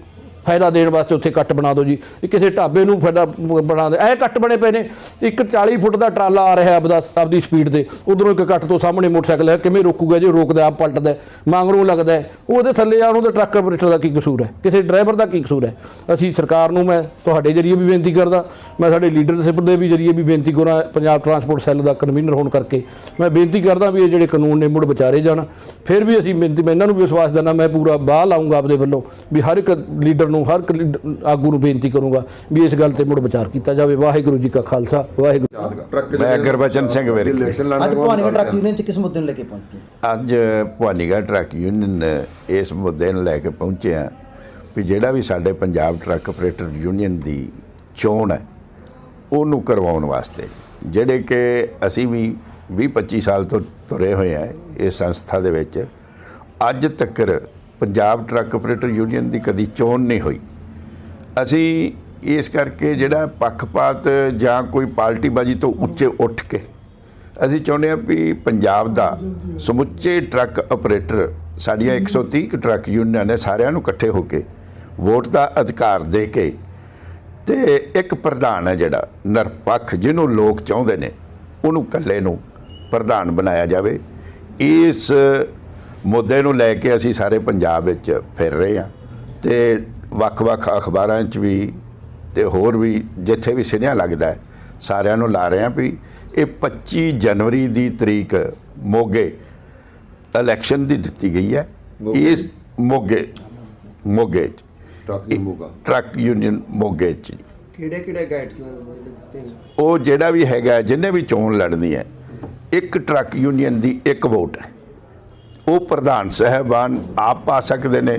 ਫਾਇਦਾ ਦੇਣ ਵਾਸਤੇ ਉੱਥੇ ਕੱਟ ਬਣਾ ਦਿਓ ਜੀ। ਕਿਸੇ ਢਾਬੇ ਨੂੰ ਫਾਇਦਾ ਬਣਾ ਦੇ। ਇਹ ਕੱਟ ਬਣੇ ਪਏ ਨੇ। ਇੱਕ 40 ਫੁੱਟ ਦਾ ਟਰਾਲਾ ਆ ਰਿਹਾ ਆਪਦਾ ਆਪਦੀ ਸਪੀਡ ਤੇ। ਉਧਰੋਂ ਇੱਕ ਕੱਟ ਤੋਂ ਸਾਹਮਣੇ ਮੋਟਰਸਾਈਕਲ ਹੈ। ਕਿਵੇਂ ਰੋਕੂਗਾ ਜੇ ਰੋਕਦਾ ਆਪ ਪਲਟਦਾ ਹੈ, ਮੰਗਰੋਂ ਲੱਗਦਾ ਉਹਦੇ ਥੱਲੇ ਆਉਣ ਉਹਦੇ ਟਰੱਕ ਆਪਰੇਟਰ ਦਾ ਕੀ ਕਸੂਰ ਹੈ? ਕਿਸੇ ਡਰਾਈਵਰ ਦਾ ਕੀ ਕਸੂਰ ਹੈ? ਅਸੀਂ ਸਰਕਾਰ ਨੂੰ ਮੈਂ ਤੁਹਾਡੇ ਜਰੀਏ ਵੀ ਬੇਨਤੀ ਕਰਦਾ। ਮੈਂ ਸਾਡੇ ਲੀਡਰਸ਼ਿਪ ਦੇ ਵੀ ਜਰੀਏ ਵੀ ਬੇਨਤੀ ਕਰਾਂ ਪੰਜਾਬ ਟਰਾਂਸਪੋਰਟ ਸੈੱਲ ਦਾ ਕਨਵੀਨਰ ਹੋਣ ਕਰਕੇ। ਮੈਂ ਬੇਨਤੀ ਕਰਦਾ ਵੀ ਇਹ ਜਿਹੜੇ ਕਾਨੂੰਨ ਨੇ ਮੁੜ ਵਿਚਾਰੇ ਜਾਣ। ਫਿਰ ਵੀ ਅਸੀਂ ਬੇਨਤੀ ਮੈਂ ਇਹਨਾਂ ਨੂੰ ਵੀ ਵਿਸ਼ਵਾਸ ਦਿੰਦਾ ਮੈਂ ਪੂਰਾ ਬਾਹ ਲਾਉਂਗਾ ਆਪਦੇ ਵੱਲੋਂ। ਵੀ ਹਰ ਇੱਕ ਲੀਡਰ ਨੂੰ ਹਰ ਆਗੂ ਨੂੰ ਬੇਨਤੀ ਕਰੂੰਗਾ ਵੀ ਇਸ ਗੱਲ ਤੇ ਮੁੜ ਵਿਚਾਰ ਕੀਤਾ ਜਾਵੇ। ਵਾਹਿਗੁਰੂ ਜੀ ਕਾ ਖਾਲਸਾ ਵਾਹਿਗੁਰੂ ਮੈਂ ਗੁਰਬਚਨ ਸਿੰਘ ਲੜਨ ਅੱਜ ਭਵਾਨੀਗੜ੍ਹ ਟਰੱਕ ਯੂਨੀਅਨ 'ਚ ਕਿਸ ਮੁੱਦੇ ਨੂੰ ਲੈ ਕੇ ਪਹੁੰਚੇ? ਅੱਜ ਭਵਾਨੀਗੜ੍ਹ ਟਰੱਕ ਯੂਨੀਅਨ ਇਸ ਮੁੱਦੇ ਨੂੰ ਲੈ ਕੇ ਪਹੁੰਚੇ ਆ ਵੀ ਜਿਹੜਾ ਵੀ ਸਾਡੇ ਪੰਜਾਬ ਟਰੱਕ ਆਪਰੇਟਰ ਯੂਨੀਅਨ ਦੀ ਚੋਣ ਹੈ ਉਹਨੂੰ ਕਰਵਾਉਣ ਵਾਸਤੇ। ਜਿਹੜੇ ਕਿ ਅਸੀਂ ਵੀ 20 25 ਸਾਲ ਤੋਂ ਤੁਰੇ ਹੋਏ ਆ ਇਸ ਸੰਸਥਾ ਦੇ ਵਿੱਚ ਅੱਜ ਤੱਕ ਪੰਜਾਬ ਟਰੱਕ ਆਪਰੇਟਰ ਯੂਨੀਅਨ ਦੀ ਕਦੀ ਚੋਣ ਨਹੀਂ ਹੋਈ। ਅਸੀਂ ਇਸ ਕਰਕੇ ਜਿਹੜਾ ਪੱਖਪਾਤ ਜਾਂ ਕੋਈ ਪਾਰਟੀਬਾਜ਼ੀ ਤੋਂ ਉੱਚੇ ਉੱਠ ਕੇ ਅਸੀਂ ਚਾਹੁੰਦੇ ਹਾਂ ਵੀ ਪੰਜਾਬ ਦਾ ਸਮੁੱਚੇ ਟਰੱਕ ਆਪਰੇਟਰ ਸਾਡੀਆਂ 130 ਕੁ ਟਰੱਕ ਯੂਨੀਅਨਾਂ ਨੇ ਸਾਰਿਆਂ ਨੂੰ ਇਕੱਠੇ ਹੋ ਕੇ ਵੋਟ ਦਾ ਅਧਿਕਾਰ ਦੇ ਕੇ ਤੇ ਇੱਕ ਪ੍ਰਧਾਨ ਹੈ ਜਿਹੜਾ ਨਿਰਪੱਖ, ਜਿਹਨੂੰ ਲੋਕ ਚਾਹੁੰਦੇ ਨੇ, ਉਹਨੂੰ ਇਕੱਲੇ ਨੂੰ ਪ੍ਰਧਾਨ ਬਣਾਇਆ ਜਾਵੇ। ਇਸ ਮੁੱਦੇ ਨੂੰ ਲੈ ਕੇ ਅਸੀਂ ਸਾਰੇ ਪੰਜਾਬ ਵਿੱਚ ਫਿਰ ਰਹੇ ਹਾਂ ਤੇ ਵੱਖ-ਵੱਖ ਅਖਬਾਰਾਂ 'ਚ ਵੀ ਤੇ ਹੋਰ ਵੀ ਜਿੱਥੇ ਵੀ ਸੁਨੇਹਾ ਲੱਗਦਾ ਹੈ ਸਾਰਿਆਂ ਨੂੰ ਲਾ ਰਹੇ ਹਾਂ ਵੀ ਇਹ 25 ਜਨਵਰੀ ਦੀ ਤਰੀਕ ਮੋਗੇ ਇਲੈਕਸ਼ਨ ਦੀ ਦਿੱਤੀ ਗਈ ਹੈ। ਇਸ ਮੋਗੇ ਮੋਗੇ 'ਚ। ਟਰੱਕ ਮੋਗਾ। ਟਰੱਕ ਯੂਨੀਅਨ ਮੋਗੇ 'ਚ। ਕਿਹੜੇ ਕਿਹੜੇ ਗਾਈਡਲਾਈਨਸ ਜਿਹੜੇ ਦਿੱਤੇ ਨੇ? ਉਹ ਜਿਹੜਾ ਵੀ ਹੈਗਾ ਜਿੰਨੇ ਵੀ ਚੋਣ ਲੜਨੀ ਹੈ ਇੱਕ ਟਰੱਕ ਯੂਨੀਅਨ ਦੀ ਇੱਕ ਵੋਟ ਹੈ। ਉਹ ਪ੍ਰਧਾਨ ਸਾਹਿਬਾਨ ਆਪ ਪਾ ਸਕਦੇ ਨੇ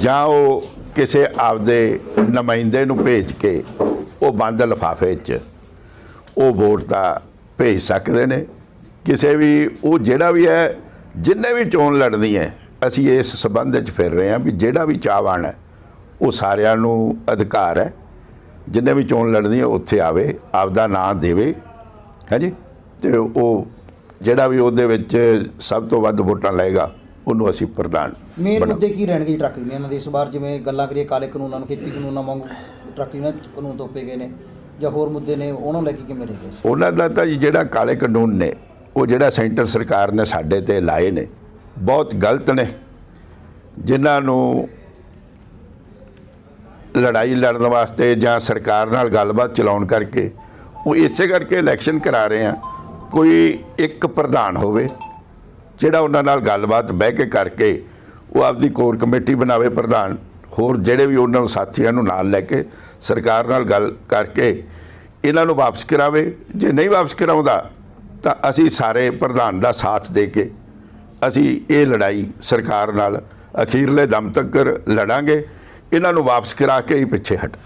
ਜਾਂ ਉਹ ਕਿਸੇ ਆਪਦੇ ਨੁਮਾਇੰਦੇ ਨੂੰ ਭੇਜ ਕੇ ਉਹ ਬੰਦ ਲਿਫਾਫੇ 'ਚ ਉਹ ਵੋਟ ਦਾ ਭੇਜ ਸਕਦੇ ਨੇ। ਕਿਸੇ ਵੀ ਉਹ ਜਿਹੜਾ ਵੀ ਹੈ, ਜਿੰਨੇ ਵੀ ਚੋਣ ਲੜਨੀ ਹੈ, ਅਸੀਂ ਇਸ ਸਬੰਧ ਵਿੱਚ ਫਿਰ ਰਹੇ ਹਾਂ ਵੀ ਜਿਹੜਾ ਵੀ ਚਾਹਵਾਨ ਹੈ, ਉਹ ਸਾਰਿਆਂ ਨੂੰ ਅਧਿਕਾਰ ਹੈ। ਜਿੰਨੇ ਵੀ ਚੋਣ ਲੜਨੀ ਹੈ, ਉੱਥੇ ਆਵੇ, ਆਪਦਾ ਨਾਂ ਦੇਵੇ। ਹਾਂਜੀ ਤੇ ਉਹ ਜਿਹੜਾ ਵੀ ਉਹਦੇ ਵਿੱਚ ਸਭ ਤੋਂ ਵੱਧ ਵੋਟਾਂ ਲਏਗਾ ਉਹਨੂੰ ਅਸੀਂ ਪ੍ਰਧਾਨ ਮੇਨ ਮੁੱਦੇ ਕੀ ਰਹਿਣਗੇ ਜੀ ਟਰੱਕ ਯੂਨੀਅਨਾਂ ਦੇ ਇਸ ਵਾਰ ਜਿਵੇਂ ਗੱਲਾਂ ਕਰੀਏ ਕਾਲੇ ਕਾਨੂੰਨਾਂ ਨੂੰ ਖੇਤੀ ਕਾਨੂੰਨਾਂ ਵਾਂਗ ਟਰੱਕ ਯੂਨੀਅਨ ਕਾਨੂੰਨ ਤੋਪੇ ਗਏ ਨੇ ਜਾਂ ਹੋਰ ਮੁੱਦੇ ਨੇ ਉਹਨਾਂ ਲੈ ਕੇ ਕਿਵੇਂ ਰਹੇਗਾ ਉਹਨਾਂ ਦਾ ਤਾਂ ਜੀ ਜਿਹੜਾ ਕਾਲੇ ਕਾਨੂੰਨ ਨੇ ਉਹ ਜਿਹੜਾ ਸੈਂਟਰ ਸਰਕਾਰ ਨੇ ਸਾਡੇ ਤੇ ਲਾਏ ਨੇ ਬਹੁਤ ਗਲਤ ਨੇ। ਜਿਨ੍ਹਾਂ ਨੂੰ ਲੜਾਈ ਲੜਨ ਵਾਸਤੇ ਜਾਂ ਸਰਕਾਰ ਨਾਲ ਗੱਲਬਾਤ ਚਲਾਉਣ ਕਰਕੇ ਉਹ ਇਸੇ ਕਰਕੇ ਇਲੈਕਸ਼ਨ ਕਰਾ ਰਹੇ ਆ। ਕੋਈ ਇੱਕ ਪ੍ਰਧਾਨ ਹੋਵੇ ਜਿਹੜਾ ਉਹਨਾਂ ਨਾਲ ਗੱਲਬਾਤ ਬਹਿ ਕੇ ਕਰਕੇ ਉਹ ਆਪਦੀ ਕੋਰ ਕਮੇਟੀ ਬਣਾਵੇ ਪ੍ਰਧਾਨ ਹੋਰ ਜਿਹੜੇ ਵੀ ਉਹਨਾਂ ਨੂੰ ਸਾਥੀਆਂ ਨੂੰ ਨਾਲ ਲੈ ਕੇ ਸਰਕਾਰ ਨਾਲ ਗੱਲ ਕਰਕੇ ਇਹਨਾਂ ਨੂੰ ਵਾਪਸ ਕਰਾਵੇ। ਜੇ ਨਹੀਂ ਵਾਪਸ ਕਰਾਉਂਦਾ ਤਾਂ ਅਸੀਂ ਸਾਰੇ ਪ੍ਰਧਾਨ ਦਾ ਸਾਥ ਦੇ ਕੇ ਅਸੀਂ ਇਹ ਲੜਾਈ ਸਰਕਾਰ ਨਾਲ ਅਖੀਰਲੇ ਦਮ ਤੱਕ ਲੜਾਂਗੇ। ਇਹਨਾਂ ਨੂੰ ਵਾਪਸ ਕਰਾ ਕੇ ਹੀ ਪਿੱਛੇ ਹਟ।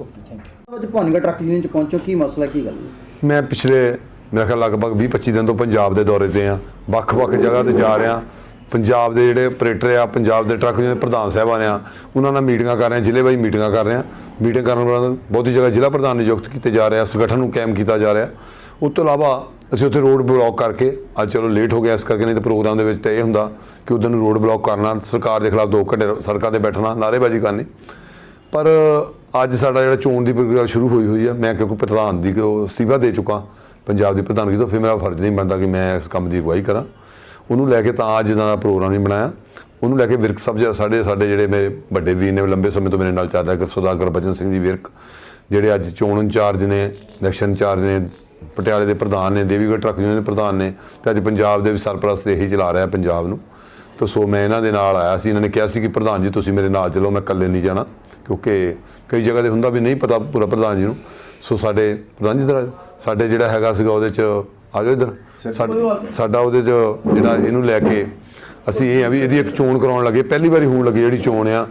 ਓਕੇ ਥੈਂਕ ਯੂ ਅੱਜ ਭਵਾਨੀਗੜ੍ਹ ਟਰੱਕ ਯੂਨੀਅਨ 'ਚ ਪਹੁੰਚੋ ਕੀ ਮਸਲਾ ਕੀ ਗੱਲ? ਹੈ ਮੈਂ ਪਿਛਲੇ ਮੇਰਾ ਖਿਆਲ ਲਗਭਗ 20 25 ਦਿਨ ਤੋਂ ਪੰਜਾਬ ਦੇ ਦੌਰੇ ਤੇ ਆ। ਵੱਖ-ਵੱਖ ਜਗ੍ਹਾ ਤੇ ਜਾ ਰਿਹਾ। ਪੰਜਾਬ ਦੇ ਜਿਹੜੇ ਆਪਰੇਟਰ ਆ, ਪੰਜਾਬ ਦੇ ਟਰੱਕ ਯੂਨੀਅਨ ਪ੍ਰਧਾਨ ਸਾਹਿਬਾਨ ਆ, ਉਹਨਾਂ ਨਾਲ ਮੀਟਿੰਗਾਂ ਕਰ ਰਹੇ, ਜ਼ਿਲ੍ਹੇ ਵਾਈ ਮੀਟਿੰਗਾਂ ਕਰ ਰਹੇ। ਆ ਮੀਟਿੰਗ ਕਰਨ ਵਾਲਾ ਬਹੁਤੀ ਜਗ੍ਹਾ ਜ਼ਿਲ੍ਹਾ ਪ੍ਰਧਾਨ ਨਿਯੁਕਤ ਕੀਤੇ ਜਾ ਰਹੇ ਆ ਸੰਗਠਨ ਨੂੰ ਕਾਇਮ ਕੀਤਾ ਜਾ ਰਿਹਾ। ਉਸ ਤੋਂ ਇਲਾਵਾ ਅਸੀਂ ਉੱਥੇ ਰੋਡ ਬਲੌਕ ਕਰਕੇ, ਅੱਜ ਚਲੋ ਲੇਟ ਹੋ ਗਿਆ ਇਸ ਕਰਕੇ, ਨਹੀਂ ਤਾਂ ਪ੍ਰੋਗਰਾਮ ਦੇ ਵਿੱਚ ਤਾਂ ਇਹ ਹੁੰਦਾ ਕਿ ਉਦੋਂ ਨੂੰ ਰੋਡ ਬਲੌਕ ਕਰਨਾ, ਸਰਕਾਰ ਦੇ ਖਿਲਾਫ ਦੋ ਘੰਟੇ ਸੜਕਾਂ ਤੇ ਬੈਠਣਾ, ਨਾਅਰੇਬਾਜ਼ੀ ਕਰਨੀ। ਪਰ ਅੱਜ ਸਾਡਾ ਜਿਹੜਾ ਚੋਣ ਦੀ ਪ੍ਰਕਿਰਿਆ ਸ਼ੁਰੂ ਹੋਈ ਹੋਈ ਹੈ ਮੈਂ ਕਿਉਂਕਿ ਪ੍ਰਧਾਨ ਦੀ ਅਸਤੀਫਾ ਦੇ ਚੁੱਕਾ। ਪੰਜਾਬ ਦੀ ਪ੍ਰਧਾਨਗੀ ਤੋਂ ਫਿਰ ਮੇਰਾ ਫਰਜ਼ ਨਹੀਂ ਬਣਦਾ ਕਿ ਮੈਂ ਇਸ ਕੰਮ ਦੀ ਅਗਵਾਈ ਕਰਾਂ। ਉਹਨੂੰ ਲੈ ਕੇ ਤਾਂ ਅੱਜ ਦਾ ਪ੍ਰੋਗਰਾਮ ਨਹੀਂ ਬਣਾਇਆ, ਉਹਨੂੰ ਲੈ ਕੇ ਵਿਰਕ ਸਭ ਜਿਹੜਾ ਸਾਡੇ ਸਾਡੇ ਜਿਹੜੇ ਮੇਰੇ ਵੱਡੇ ਵੀਰ ਨੇ, ਲੰਬੇ ਸਮੇਂ ਤੋਂ ਮੇਰੇ ਨਾਲ ਚੱਲ ਰਿਹਾ ਕਿ ਸਰਦਾਰ ਗੁਰਬਚਨ ਸਿੰਘ ਜੀ ਵਿਰਕ, ਜਿਹੜੇ ਅੱਜ ਚੋਣ ਇੰਚਾਰਜ ਨੇ ਇਲੈਕਸ਼ਨ ਇੰਚਾਰਜ ਨੇ, ਪਟਿਆਲੇ ਦੇ ਪ੍ਰਧਾਨ ਨੇ, ਦੇਵੀਗੜ੍ਹ ਟਰੱਕ ਯੂਨੀਅਨ ਦੇ ਪ੍ਰਧਾਨ ਨੇ, ਤੇ ਅੱਜ ਪੰਜਾਬ ਦੇ ਵੀ ਸਰਪ੍ਰਸਤ ਇਹੀ ਚਲਾ ਰਿਹਾ ਪੰਜਾਬ ਨੂੰ। ਤਾਂ ਸੋ ਮੈਂ ਇਹਨਾਂ ਦੇ ਨਾਲ ਆਇਆ ਸੀ, ਇਹਨਾਂ ਨੇ ਕਿਹਾ ਸੀ ਕਿ ਪ੍ਰਧਾਨ ਜੀ ਤੁਸੀਂ ਮੇਰੇ ਨਾਲ ਚਲੋ, ਮੈਂ ਇਕੱਲੇ ਨਹੀਂ ਜਾਣਾ, ਕਿਉਂਕਿ ਕਈ ਜਗ੍ਹਾ ਤੇ ਹੁੰਦਾ ਵੀ ਨਹੀਂ ਪਤਾ ਪੂਰਾ ਪ੍ਰਧਾਨ ਜੀ ਨੂੰ। ਸੋ ਸਾਡੇ ਪ੍ਰਧਾਨ ਜੀ, ਇੱਧਰ ਸਾਡੇ ਜਿਹੜਾ ਹੈਗਾ ਸੀਗਾ ਉਹਦੇ ਚ ਆ ਜਾਓ ਇੱਧਰ। ਸਾਡ- ਉਹਦੇ ਚ ਜਿਹੜਾ ਇਹਨੂੰ ਲੈ ਕੇ ਅਸੀਂ ਇਹ ਆ ਵੀ ਇਹਦੀ ਇੱਕ ਚੋਣ ਕਰਾਉਣ ਲੱਗੇ। ਪਹਿਲੀ ਵਾਰੀ ਹੋਣ ਲੱਗੀ ਜਿਹੜੀ ਚੋਣ ਆ।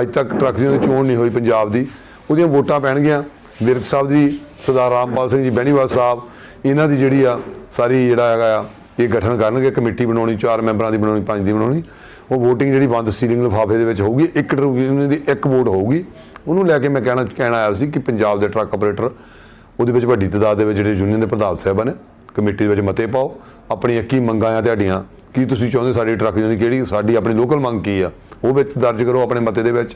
ਅੱਜ ਤੱਕ ਟਰੱਕ ਦੀ ਚੋਣ ਨਹੀਂ ਹੋਈ ਪੰਜਾਬ ਦੀ। ਉਹਦੀਆਂ ਵੋਟਾਂ ਪੈਣਗੀਆਂ। ਵਿਰਕ ਸਾਹਿਬ ਜੀ ਸਰਦਾਰ ਰਾਮਪਾਲ ਸਿੰਘ ਜੀ ਬਹਿਣੀਵਾਲ ਸਾਹਿਬ ਇਹਨਾਂ ਦੀ ਜਿਹੜੀ ਆ ਸਾਰੀ ਜਿਹੜਾ ਹੈਗਾ ਆ ਇਹ ਗਠਨ ਕਰਨਗੇ। ਕਮੇਟੀ ਬਣਾਉਣੀ ਚਾਰ ਮੈਂਬਰਾਂ ਦੀ ਬਣਾਉਣੀ ਪੰਜ ਦੀ ਬਣਾਉਣੀ। ਉਹ VOTING ਜਿਹੜੀ ਬੰਦ ਸੀਲਿੰਗ ਲਿਫਾਫੇ ਦੇ ਵਿੱਚ ਹੋਊਗੀ। ਇੱਕ ਟ੍ਰਿਬਿਊਨਲ ਦੀ ਇੱਕ ਵੋਟ ਹੋਊਗੀ। ਉਹਨੂੰ ਲੈ ਕੇ ਮੈਂ ਕਹਿਣਾ ਕਹਿਣਾ ਆਇਆ ਸੀ ਕਿ ਪੰਜਾਬ ਦੇ ਟਰੱਕ ਆਪਰੇਟਰ ਉਹਦੇ ਵਿੱਚ ਵੱਡੀ ਤਾਦਾਦ ਦੇ ਵਿੱਚ ਜਿਹੜੇ ਯੂਨੀਅਨ ਦੇ ਪ੍ਰਧਾਨ ਸਾਹਿਬਾਨ ਨੇ ਕਮੇਟੀ ਦੇ ਵਿੱਚ ਮਤੇ ਪਾਓ ਆਪਣੀਆਂ ਕੀ ਮੰਗਾਂ ਆ ਤੁਹਾਡੀਆਂ ਕੀ ਤੁਸੀਂ ਚਾਹੁੰਦੇ ਸਾਡੀ ਟਰੱਕ ਦੀ ਕਿਹੜੀ ਸਾਡੀ ਆਪਣੀ ਲੋਕਲ ਮੰਗ ਕੀ ਆ ਉਹ ਵਿੱਚ ਦਰਜ ਕਰੋ ਆਪਣੇ ਮਤੇ ਦੇ ਵਿੱਚ।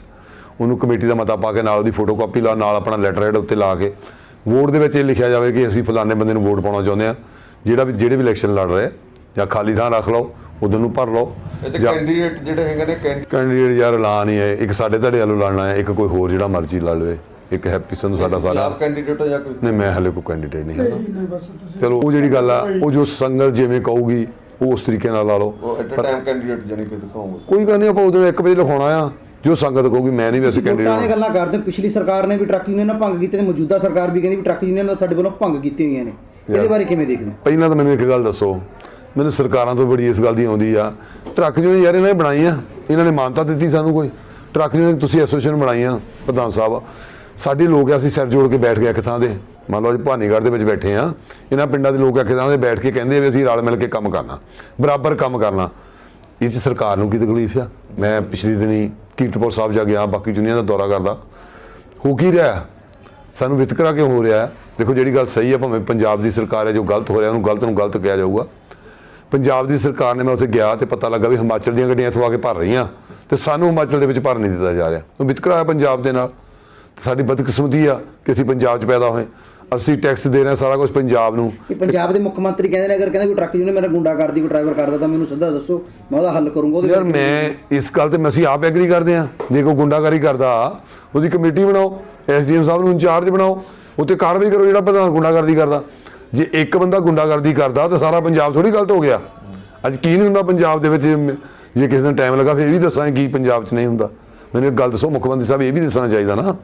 ਉਹਨੂੰ ਕਮੇਟੀ ਦਾ ਮਤਾ ਪਾ ਕੇ ਨਾਲ ਉਹਦੀ ਫੋਟੋਕਾਪੀ ਲਾ ਨਾਲ ਆਪਣਾ ਲੈਟਰ ਹੈਡ ਉੱਤੇ ਲਾ ਕੇ। ਵੋਟ ਦੇ ਵਿੱਚ ਇਹ ਲਿਖਿਆ ਜਾਵੇ ਕਿ ਅਸੀਂ ਫਲਾਣੇ ਬੰਦੇ ਨੂੰ ਵੋਟ ਪਾਉਣਾ ਚਾਹੁੰਦੇ ਆ ਜਿਹੜਾ ਵੀ ਜਿਹੜੇ ਵੀ ਇਲੈਕਸ਼ਨ ਲੜ ਰਹੇ ਜਾਂ ਖਾਲੀ ਥਾਂ ਰੱਖ ਲਓ ਉਦੋਂ ਨੂੰ ਭਰ ਲਓ ਜਾਂ ਕੈਂਡੀਡੇਟ ਜਿਹੜੇ ਹੈਗੇ ਨੇ ਕੈਂਡੀ- ਕੈਂਡੀਡੇਟ ਯਾਰ ਐਲਾਨ ਹੀ ਹੈ ਇੱਕ ਸਾਡੇ ਤੁਹਾਡੇ ਵੱਲੋਂ ਲੜਨਾ ਹੈ ਇੱਕ ਕੋਈ ਹੋਰ ਜਿਹੜਾ ਮਰਜ਼ੀ ਲੜ ਲਵੇ। ਇੱਕ ਹੈਪੀ ਸੰਧੂ ਸਾਡਾ ਸਾਰਾ। ਆਪ ਕੈਂਡੀਡੇਟ ਹੋ ਜਾਂ ਕੋਈ? ਨਹੀਂ ਮੈਂ ਹਲੇ ਕੋਈ ਕੈਂਡੀਡੇਟ ਨਹੀਂ ਹੈਗਾ। ਚਲੋ ਉਹ ਜਿਹੜੀ ਗੱਲ ਆ ਉਹ ਜੋ ਸੰਗਤ ਜਿਵੇਂ ਕਹੂਗੀ ਉਹ ਉਸ ਤਰੀਕੇ ਨਾਲ ਲਾ ਲਓ। ਉਹ ਐਟ ਅ ਟਾਈਮ ਕੈਂਡੀਡੇਟ ਜਾਨੀ ਕੋਈ ਦਿਖਾਉਂਗੇ ਕੋਈ ਗੱਲ ਨਹੀਂ ਆਪਾਂ ਉਹਦੇ ਇੱਕ ਵਜੇ ਲਿਖਾਉਣਾ ਆ। ਜੋ ਸੰਗਤ ਕਹੂਗੀ ਮੈਂ ਨਹੀਂ ਵੈਸੇ ਵੋਟਾਂ ਦੀਆਂ ਕੈਂਡੀਡੇਟ ਗੱਲਾਂ ਕਰਦੇ ਪਿਛਲੀ ਸਰਕਾਰ ਨੇ ਵੀ ਟਰੱਕ ਯੂਨੀਅਨ ਨਾਲ ਭੰਗ ਕੀਤੇ ਤੇ ਮੌਜੂਦਾ ਸਰਕਾਰ ਵੀ ਕਹਿੰਦੀ ਵੀ ਟਰੱਕ ਯੂਨੀਅਨ ਨਾਲ ਸਾਡੇ ਵੱਲੋਂ ਭੰਗ ਕੀਤੀਆਂ ਹੋਈਆਂ ਨੇ। ਇਹਦੇ ਬਾਰੇ ਕਿਵੇਂ ਦੇਖਦੇ ਪਹਿਲਾਂ ਤਾਂ ਮੈਨੂੰ ਇੱਕ ਗੱਲ ਦੱਸੋ। ਮੈਨੂੰ ਸਰਕਾਰਾਂ ਤੋਂ ਬੜੀ ਇਸ ਗੱਲ ਦੀ ਆਉਂਦੀ ਆ। ਟਰੱਕ ਜਿਹੜੇ ਯਾਰ ਇਹਨਾਂ ਨੇ ਬਣਾਈਆਂ। ਇਹਨਾਂ ਨੇ ਮਾਨਤਾ ਦਿੱਤੀ ਸਾਨੂੰ ਕੋਈ। ਟਰੱਕ ਜਿਹੜੇ ਤੁਸੀਂ ਐਸੋਸੀਏਸ਼ਨ ਬਣਾਈਆਂ ਪ੍ਰਧਾਨ ਸਾਹਿਬ। ਸਾਡੇ ਲੋਕ ਆ, ਅਸੀਂ ਸਿਰ ਜੋੜ ਕੇ ਬੈਠ ਗਏ ਇੱਕ ਥਾਂ ਦੇ ਮੰਨ ਲਓ ਅੱਜ ਭਾਨੀਗੜ੍ਹ ਦੇ ਵਿੱਚ ਬੈਠੇ ਆ। ਇਹਨਾਂ ਪਿੰਡਾਂ ਦੇ ਲੋਕ ਇੱਕ ਥਾਂ ਤੇ ਬੈਠ ਕੇ ਕਹਿੰਦੇ ਵੀ ਅਸੀਂ ਰਲ ਮਿਲ ਕੇ ਕੰਮ ਕਰਨਾ। ਬਰਾਬਰ ਕੰਮ ਕਰਨਾ। ਇਹ 'ਚ ਸਰਕਾਰ ਨੂੰ ਕੀ ਤਕਲੀਫ ਆ? ਮੈਂ ਪਿਛਲੀ ਦਿਨੀ ਕੀਰਤਪੁਰ ਸਾਹਿਬ ਜਾ ਗਿਆ ਬਾਕੀ ਦੁਨੀਆ ਦਾ ਦੌਰਾ ਕਰਦਾ। ਹੋ ਕੀ ਰਿਹਾ? ਸਾਨੂੰ ਵਿਤਕਰਾ ਕਿਉਂ ਹੋ ਰਿਹਾ? ਦੇਖੋ ਜਿਹੜੀ ਗੱਲ ਸਹੀ ਹੈ ਭਾਵੇਂ ਪੰਜਾਬ ਦੀ ਸਰਕਾਰ ਹੈ ਜੋ ਗਲਤ ਹੋ ਰਿਹਾ ਉਹਨੂੰ ਗਲਤ ਨੂੰ ਗਲਤ ਕਿਹਾ ਜਾਊਗਾ। ਪੰਜਾਬ ਦੀ ਸਰਕਾਰ ਨੇ ਮੈਂ ਉੱਥੇ ਗਿਆ ਤੇ ਪਤਾ ਲੱਗਾ ਵੀ ਹਿਮਾਚਲ ਦੀਆਂ ਗੱਡੀਆਂ ਇੱਥੋਂ ਆ ਕੇ ਭਰ ਰਹੀਆਂ। ਤੇ ਸਾਨੂੰ ਹਿਮਾਚਲ ਦੇ ਵਿੱਚ ਭਰ ਨਹੀਂ ਦਿੱਤਾ ਜਾ ਰਿਹਾ। ਉਹ ਵਿਤਕਰਾ ਹੈ ਪੰਜਾਬ ਦੇ ਨਾਲ। ਸਾਡੀ ਬਦਕਿਸਮਤੀ ਆ ਕਿ ਅਸੀਂ ਪੰਜਾਬ 'ਚ ਪੈਦਾ ਹੋਏ। ਅਸੀਂ ਟੈਕਸ ਦੇ ਰਹੇ ਹਾਂ ਸਾਰਾ ਕੁਝ ਪੰਜਾਬ ਨੂੰ। ਪੰਜਾਬ ਦੇ ਮੁੱਖ ਮੰਤਰੀ ਕਹਿੰਦੇ ਨੇ ਅਗਰ ਕਹਿੰਦੇ ਕੋਈ ਟਰੱਕ ਯੂਨੀਅਨ ਮੇਰਾ ਗੁੰਡਾ ਕਰਦੀ ਕੋਈ ਡਰਾਈਵਰ ਕਰਦਾ ਤਾਂ ਮੈਨੂੰ ਸਿੱਧਾ ਦੱਸੋ ਮੈਂ ਉਹਦਾ ਹੱਲ ਕਰੂੰਗਾ ਯਾਰ ਮੈਂ ਇਸ ਗੱਲ ਤੇ ਮੈਂ ਅਸੀਂ ਆਪ ਐਗਰੀ ਕਰਦੇ ਆ ਜੇ ਕੋਈ ਗੁੰਡਾਗਰੀ ਕਰਦਾ ਉਹਦੀ ਕਮੇਟੀ ਬਣਾਓ ਐਸਡੀਐਮ ਸਾਹਿਬ ਨੂੰ ਇੰਚਾਰਜ ਬਣਾਓ ਉੱਤੇ ਕਾਰਵਾਈ ਕਰੋ ਜਿਹੜਾ ਪ੍ਰਧਾਨ ਗੁੰਡਾਗਰਦੀ ਕਰਦਾ। ਜੇ ਇੱਕ ਬੰਦਾ ਗੁੰਡਾਗਰਦੀ ਕਰਦਾ ਤਾਂ ਸਾਰਾ ਪੰਜਾਬ ਥੋੜੀ ਗਲਤ ਹੋ ਗਿਆ। ਅੱਜ ਕੀ ਨਹੀਂ ਹੁੰਦਾ ਪੰਜਾਬ ਦੇ ਵਿੱਚ ਜੇ ਕਿਸੇ ਨੂੰ ਟਾਈਮ ਲੱਗਾ ਫਿਰ ਇਹ ਵੀ ਦੱਸਾਂਗੇ ਕੀ ਪੰਜਾਬ 'ਚ ਨਹੀਂ ਹੁੰਦਾ। ਮੈਨੂੰ ਇੱਕ ਗੱਲ ਦੱਸੋ ਮੁੱਖ ਮੰਤਰੀ ਸਾਹਿਬ ਇਹ ਵੀ ਦੱਸਣਾ ਚਾਹੀਦਾ ਨਾ।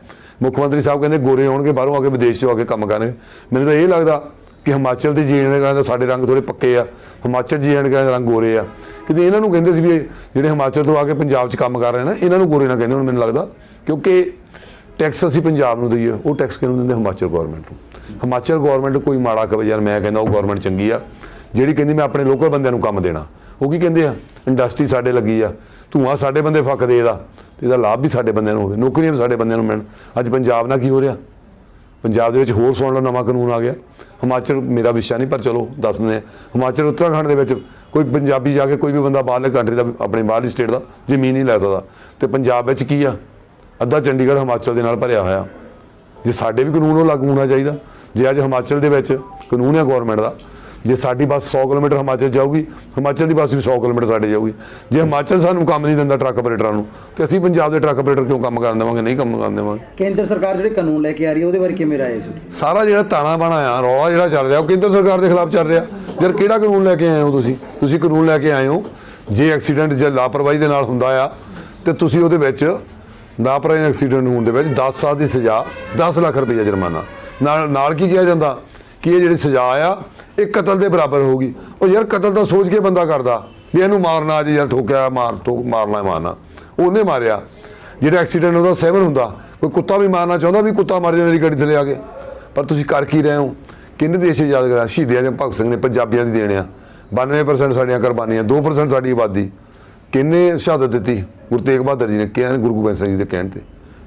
ਮੁੱਖ ਮੰਤਰੀ ਸਾਹਿਬ ਕਹਿੰਦੇ ਗੋਰੇ ਆਉਣਗੇ ਬਾਹਰੋਂ ਆ ਕੇ ਵਿਦੇਸ਼ 'ਚੋਂ ਆ ਕੇ ਕੰਮ ਕਰਨਗੇ। ਮੈਨੂੰ ਤਾਂ ਇਹ ਲੱਗਦਾ ਕਿ ਹਿਮਾਚਲ ਦੇ ਜੀਣ ਦਾ ਸਾਡੇ ਰੰਗ ਥੋੜੇ ਪੱਕੇ ਆ। ਹਿਮਾਚਲ ਜੀਣ ਦੇ ਰੰਗ ਗੋਰੇ ਆ। ਕਿਤੇ ਇਹਨਾਂ ਨੂੰ ਕਹਿੰਦੇ ਸੀ ਵੀ ਜਿਹੜੇ ਹਿਮਾਚਲ ਤੋਂ ਆ ਕੇ ਪੰਜਾਬ 'ਚ ਕੰਮ ਕਰ ਰਹੇ ਨੇ, ਇਹਨਾਂ ਨੂੰ ਗੋਰੇ ਨਾ ਕਹਿੰਦੇ, ਹੁਣ ਮੈਨੂੰ ਲੱਗਦਾ ਕਿਉਂਕਿ ਟੈਕਸ ਅਸੀਂ ਪੰਜਾਬ ਨੂੰ ਦਈਏ, ਉਹ ਟੈਕਸ ਕਿਹਨੂੰ ਦਿੰਦੇ? ਹਿਮਾਚਲ ਗਵਰਨਮੈਂਟ ਨੂੰ। ਹਿਮਾਚਲ ਗਵਰਨਮੈਂਟ ਕੋਈ ਮਾੜਾ ਕਵੇ ਯਾਰ ਮੈਂ ਕਹਿੰਦਾ ਉਹ ਗਵਰਨਮੈਂਟ ਚੰਗੀ ਆ। ਜਿਹੜੀ ਕਹਿੰਦੀ ਮੈਂ ਆਪਣੇ ਲੋਕਲ ਬੰਦਿਆਂ ਨੂੰ ਕੰਮ ਦੇਣਾ। ਉਹ ਕੀ ਕਹਿੰਦੇ ਆ? ਇੰਡਸਟਰੀ ਸਾਡੇ ਲੱਗੀ ਆ। ਧੂਆਂ ਸਾਡੇ ਬੰਦੇ ਫੱਕ ਦੇ ਇਹਦਾ। ਤੇ ਇਹਦਾ ਲਾਭ ਵੀ ਸਾਡੇ ਬੰਦਿਆਂ ਨੂੰ ਹੋਵੇ। ਨੌਕਰੀਆਂ ਵੀ ਸਾਡੇ ਬੰਦਿਆਂ ਨੂੰ ਮਿਲਣ। ਅੱਜ ਪੰਜਾਬ ਨਾਲ ਕੀ ਹੋ ਰਿਹਾ? ਪੰਜਾਬ ਦੇ ਵਿੱਚ ਹੋਰ ਸੁਣ ਲਓ ਨਵਾਂ ਕਾਨੂੰਨ ਆ ਗਿਆ। ਹਿਮਾਚਲ ਮੇਰਾ ਵਿਸ਼ਾ ਨਹੀਂ, ਪਰ ਚਲੋ ਦੱਸ ਦਿੰਦੇ ਹਾਂ। ਹਿਮਾਚਲ ਉੱਤਰਾਖੰਡ ਦੇ ਵਿੱਚ ਕੋਈ ਪੰਜਾਬੀ ਜਾ ਕੇ ਕੋਈ ਵੀ ਬੰਦਾ ਬਾਹਰਲੇ ਕੰਟਰੀ ਦਾ, ਆਪਣੇ ਬਾਹਰਲੀ ਸਟੇਟ ਦਾ ਜ਼ਮੀਨ ਨਹੀਂ ਲੈ ਸਕਦਾ। ਤੇ ਪੰਜਾਬ ਵਿੱਚ ਕੀ ਆ? ਅੱਧਾ ਚੰਡੀਗੜ੍ਹ ਹਿਮਾਚਲ ਦੇ ਨਾਲ ਭਰਿਆ ਹੋਇਆ। ਜੇ ਸਾਡੇ ਵੀ ਕਾਨੂੰਨ ਉਹ ਲਾਗੂ ਹੋਣਾ ਚਾਹੀਦਾ, ਜੇ ਅੱਜ ਹਿਮਾਚਲ ਦੇ ਵਿੱਚ ਕਾਨੂੰਨ ਹੈ ਗਵਰਨਮੈਂਟ ਦਾ ਜੇ ਸਾਡੀ ਬੱਸ 100 ਕਿਲੋਮੀਟਰ ਹਿਮਾਚਲ ਜਾਊਗੀ ਹਿਮਾਚਲ ਦੀ ਬੱਸ ਵੀ 100 ਕਿਲੋਮੀਟਰ ਸਾਡੇ ਜਾਊਗੀ। ਜੇ ਹਿਮਾਚਲ ਸਾਨੂੰ ਕੰਮ ਨਹੀਂ ਦਿੰਦਾ ਟਰੱਕ ਆਪਰੇਟਰਾਂ ਨੂੰ ਤੇ ਅਸੀਂ ਪੰਜਾਬ ਦੇ ਟਰੱਕ ਆਪਰੇਟਰ ਕਿਉਂ ਕੰਮ ਕਰਨ ਦੇਵਾਂਗੇ ਨਹੀਂ ਕੰਮ ਕਰਨ ਦੇਵਾਂਗੇ? ਕੇਂਦਰ ਸਰਕਾਰ ਜਿਹੜੇ ਕਾਨੂੰਨ ਲੈ ਕੇ ਆ ਰਹੀ ਹੈ ਉਹਦੇ ਬਾਰੇ ਕਿਵੇਂ ਰਾਏ ਹੈ ਸਾਰਾ ਜਿਹੜਾ ਤਾਣਾ ਬਾਣਾ ਆ ਰੌਲਾ ਜਿਹੜਾ ਚੱਲ ਰਿਹਾ ਉਹ ਕੇਂਦਰ ਸਰਕਾਰ ਦੇ ਖਿਲਾਫ ਚੱਲ ਰਿਹਾ। ਯਾਰ ਕਿਹੜਾ ਕਾਨੂੰਨ ਲੈ ਕੇ ਆਏ ਹੋ ਤੁਸੀਂ? ਤੁਸੀਂ ਕਾਨੂੰਨ ਲੈ ਕੇ ਆਏ ਹੋ ਜੇ ਐਕਸੀਡੈਂਟ ਜਾਂ ਲਾਪਰਵਾਹੀ ਦੇ ਨਾਲ ਹੁੰਦਾ ਆ ਤੇ ਤੁਸੀਂ ਉਹਦੇ ਵਿੱਚ ਲਾਪਰਵਾਹੀ ਐਕਸੀਡੈਂਟ ਹੋਣ ਦੇ ਵਿੱਚ 10 ਸਾਲ ਦੀ ਸਜ਼ਾ 10 ਲੱਖ ਰੁਪਏ ਜੁਰਮਾਨਾ। ਨਾਲ ਨਾਲ ਕੀ ਕਿਹਾ ਜਾਂਦਾ? ਕਿ ਇਹ ਜਿਹੜੀ ਸਜ਼ਾ ਆ ਇਹ ਕਤਲ ਦੇ ਬਰਾਬਰ ਹੋਊਗੀ। ਉਹ ਯਾਰ ਕਤਲ ਤਾਂ ਸੋਚ ਕੇ ਬੰਦਾ ਕਰਦਾ। ਵੀ ਇਹਨੂੰ ਮਾਰਨਾ ਅੱਜ ਯਾਰ ਠੋਕਿਆ, ਮਾਰ, ਠੋਕ, ਮਾਰਨਾ ਮਾਰਨਾ। ਉਹਨੇ ਮਾਰਿਆ। ਜਿਹੜਾ ਐਕਸੀਡੈਂਟ ਉਹਦਾ ਸਹਿਮਨ ਹੁੰਦਾ। ਕੋਈ ਕੁੱਤਾ ਵੀ ਮਾਰਨਾ ਚਾਹੁੰਦਾ ਵੀ ਕੁੱਤਾ ਮਾਰ ਜਾ ਮੇਰੀ ਗੱਡੀ ਥੱਲੇ ਆ ਕੇ। ਪਰ ਤੁਸੀਂ ਕਰ ਕੀ ਰਹੇ ਹੋ? ਕਿੰਨੇ ਦੇਸ਼ ਯਾਦ ਕਰਾ ਸ਼ਹੀਦ ਆਜਮ ਭਗਤ ਸਿੰਘ ਨੇ ਪੰਜਾਬੀਆਂ ਦੀ ਦੇਣਿਆ ਆ। 92% ਸਾਡੀਆਂ ਕੁਰਬਾਨੀਆਂ 2% ਸਾਡੀ ਆਬਾਦੀ। ਕਿੰਨੇ ਸ਼ਹਾਦਤ ਦਿੱਤੀ? ਗੁਰੂ ਤੇਗ ਬਹਾਦਰ ਜੀ ਨੇ, ਕਿਹਾ, ਗੁਰੂ ਗੋਬਿੰਦ ਸਿੰਘ ਜੀ ਦੇ ਕਹਿਣ ਤੇ।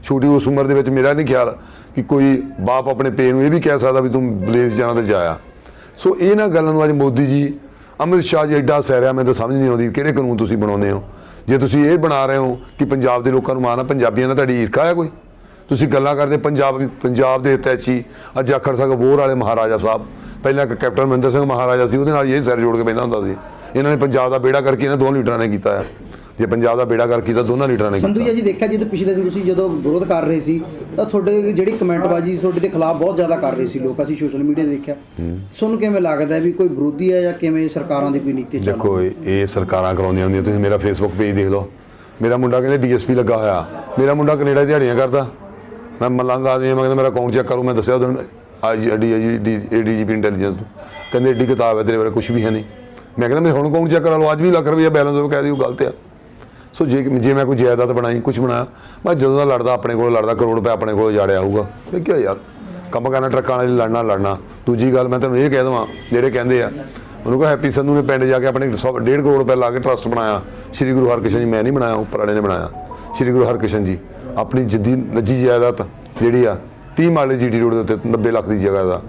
ਛੋਟੀ ਉਸ ਉਮਰ ਦੇ ਵਿੱਚ ਮੇਰਾ ਨਹੀਂ ਖਿਆਲ ਕਿ ਕੋਈ ਬਾਪ ਆਪਣੇ ਪੇ ਨੂੰ ਇਹ ਵੀ ਕਹਿ ਸਕਦਾ ਵੀ ਤੂੰ ਵਿਦੇਸ਼ ਜਾਣਾ ਤੇ ਜਾਇਆ ਸੋ ਇਹਨਾਂ ਗੱਲਾਂ ਨੂੰ ਅੱਜ ਮੋਦੀ ਜੀ, ਅਮਿਤ ਸ਼ਾਹ ਜੀ ਐਡਾ ਸਹਿਰਿਆ ਮੈਨੂੰ ਤਾਂ ਸਮਝ ਨਹੀਂ ਆਉਂਦੀ ਕਿਹੜੇ ਕਾਨੂੰਨ ਤੁਸੀਂ ਬਣਾਉਂਦੇ ਹੋ। ਜੇ ਤੁਸੀਂ ਇਹ ਬਣਾ ਰਹੇ ਹੋ ਕਿ ਪੰਜਾਬ ਦੇ ਲੋਕਾਂ ਨੂੰ ਮਾਰਨਾ, ਪੰਜਾਬੀਆਂ ਨਾਲ ਤੁਹਾਡੀ ਈਰਖਾ ਹੈ ਕੋਈ? ਤੁਸੀਂ ਗੱਲਾਂ ਕਰਦੇ, ਪੰਜਾਬ ਪੰਜਾਬ ਦੇ ਤੈਚੀ ਅੱਜ ਆਖਰ ਤੱਕ ਬੋਰ ਵਾਲੇ ਮਹਾਰਾਜਾ ਸਾਹਿਬ, ਪਹਿਲਾਂ ਇੱਕ ਕੈਪਟਨ ਮਹਿੰਦਰ ਸਿੰਘ ਮਹਾਰਾਜਾ ਸੀ, ਉਹਦੇ ਨਾਲ ਇਹ ਸਿਰ ਜੋੜ ਕੇ ਬੈਠਾ ਹੁੰਦਾ ਸੀ। ਇਹਨਾਂ ਨੇ ਪੰਜਾਬ ਦਾ ਬੇੜਾ ਕਰਕੇ ਇਹਨਾਂ ਦੋਹਾਂ ਲੀਡਰਾਂ ਨੇ ਕੀਤਾ ਹੈ ਜੇ ਪੰਜਾਬ ਦਾ ਬੇੜਾ ਕਰ ਕੀਤਾ ਦੋਨਾਂ ਲੀਡਰਾਂ ਨੇ ਸੰਧੂ ਜੀ ਅਸੀਂ ਦੇਖਿਆ ਜਦੋਂ ਪਿਛਲੇ ਦਿਨ ਤੁਸੀਂ ਜਦੋਂ ਵਿਰੋਧ ਕਰ ਰਹੇ ਸੀ ਤਾਂ ਤੁਹਾਡੇ ਜਿਹੜੀ ਕਮੈਂਟਬਾਜ਼ੀ ਤੁਹਾਡੇ ਦੇ ਖਿਲਾਫ ਬਹੁਤ ਜ਼ਿਆਦਾ ਕਰ ਰਹੇ ਸੀ ਲੋਕ। ਅਸੀਂ ਸੋਸ਼ਲ ਮੀਡੀਆ ਤੇ ਦੇਖਿਆ। ਤੁਹਾਨੂੰ ਕਿਵੇਂ ਲੱਗਦਾ ਹੈ ਵੀ ਕੋਈ ਵਿਰੋਧੀ ਹੈ ਜਾਂ ਕਿਵੇਂ ਸਰਕਾਰਾਂ ਦੀ ਕੋਈ ਨੀਤੀ ਚੱਲ ਦੇਖੋ ਇਹ ਸਰਕਾਰਾਂ ਕਰਾਉਂਦੀਆਂ ਹੁੰਦੀਆਂ। ਤੁਸੀਂ ਮੇਰਾ ਫੇਸਬੁੱਕ ਪੇਜ ਦੇਖ ਲਓ। ਮੇਰਾ ਮੁੰਡਾ ਕਹਿੰਦੇ ਡੀਐਸਪੀ ਲੱਗਾ ਹੋਇਆ। ਮੇਰਾ ਮੁੰਡਾ ਕੈਨੇਡਾ ਦਿਹਾੜੀਆਂ ਕਰਦਾ। ਮੈਂ ਮਲੰਗ ਆਦਮੀ ਹਾਂ, ਮੈਂ ਕਹਿੰਦਾ ਮੇਰਾ ਅਕਾਊਂਟ ਚੈੱਕ ਕਰੋ ਮੈਂ ਦੱਸਿਆ ਉਹਨੂੰ ਆਈ ਡੀ ਏਡੀਜੀਪੀ ਇੰਟੈਲੀਜੈਂਸ ਨੂੰ। ਕਹਿੰਦੇ ਏਡੀ ਕਿਤਾਬ ਹੈ ਤੇਰੇ ਬਾਰੇ ਕੁਝ ਵੀ ਹੈ ਨਹੀਂ। ਮੈਂ ਕਹਿੰਦਾ ਮੈਂ ਹੁਣ ਅਕਾਊਂਟ ਚੈੱਕ ਕਰਾ ਲਓ ਅੱਜ ਵੀ ਲੱਖ ਰੁਪਈਆ ਬੈਲੈਂਸ ਹੋਵੇ ਕਹਿ ਦਿਓ ਗਲਤ ਆ। ਸੋ ਜੇ ਜੇ ਮੈਂ ਕੋਈ ਜਾਇਦਾਦ ਬਣਾਈ ਕੁਝ ਬਣਾਇਆ ਮੈਂ ਜਦੋਂ ਦਾ ਲੜਦਾ ਆਪਣੇ ਕੋਲ, ਲੜਦਾ ਕਰੋੜ ਰੁਪਏ ਆਪਣੇ ਕੋਲ ਜਾੜਿਆ ਹੋਊਗਾ। ਮੈਂ ਕਿਹਾ ਯਾਰ, ਕੰਮ ਕਰਨਾ, ਟਰੱਕਾਂ ਵਾਲੇ ਲੜਨਾ ਲੜਨਾ। ਦੂਜੀ ਗੱਲ ਮੈਂ ਤੁਹਾਨੂੰ ਇਹ ਕਹਿ ਦਵਾਂ, ਜਿਹੜੇ ਕਹਿੰਦੇ ਆ ਉਹਨੂੰ ਕਹਾ ਹੈਪੀ ਸੰਧੂ ਨੇ ਪਿੰਡ ਜਾ ਕੇ ਆਪਣੇ 1.5 ਕਰੋੜ ਰੁਪਏ ਲਾ ਕੇ ਟਰਸਟ ਬਣਾਇਆ। ਸ੍ਰੀ ਗੁਰੂ ਹਰਕ੍ਰਿਸ਼ਨ ਜੀ, ਮੈਂ ਨਹੀਂ ਬਣਾਇਆ ਉੱਪਰ ਵਾਲੇ ਨੇ ਬਣਾਇਆ। ਸ੍ਰੀ ਗੁਰੂ ਹਰਕ੍ਰਿਸ਼ਨ ਜੀ, ਆਪਣੀ ਜਿੱਦੀ, ਨੱਜੀ ਜਾਇਦਾਦ ਜਿਹੜੀ ਆ 30 ਮਾਲੇ ਜੀਟੀ ਰੋਡ ਦੇ ਉੱਤੇ 90 ਲੱਖ ਦੀ ਜਗ੍ਹਾ ਦਾ।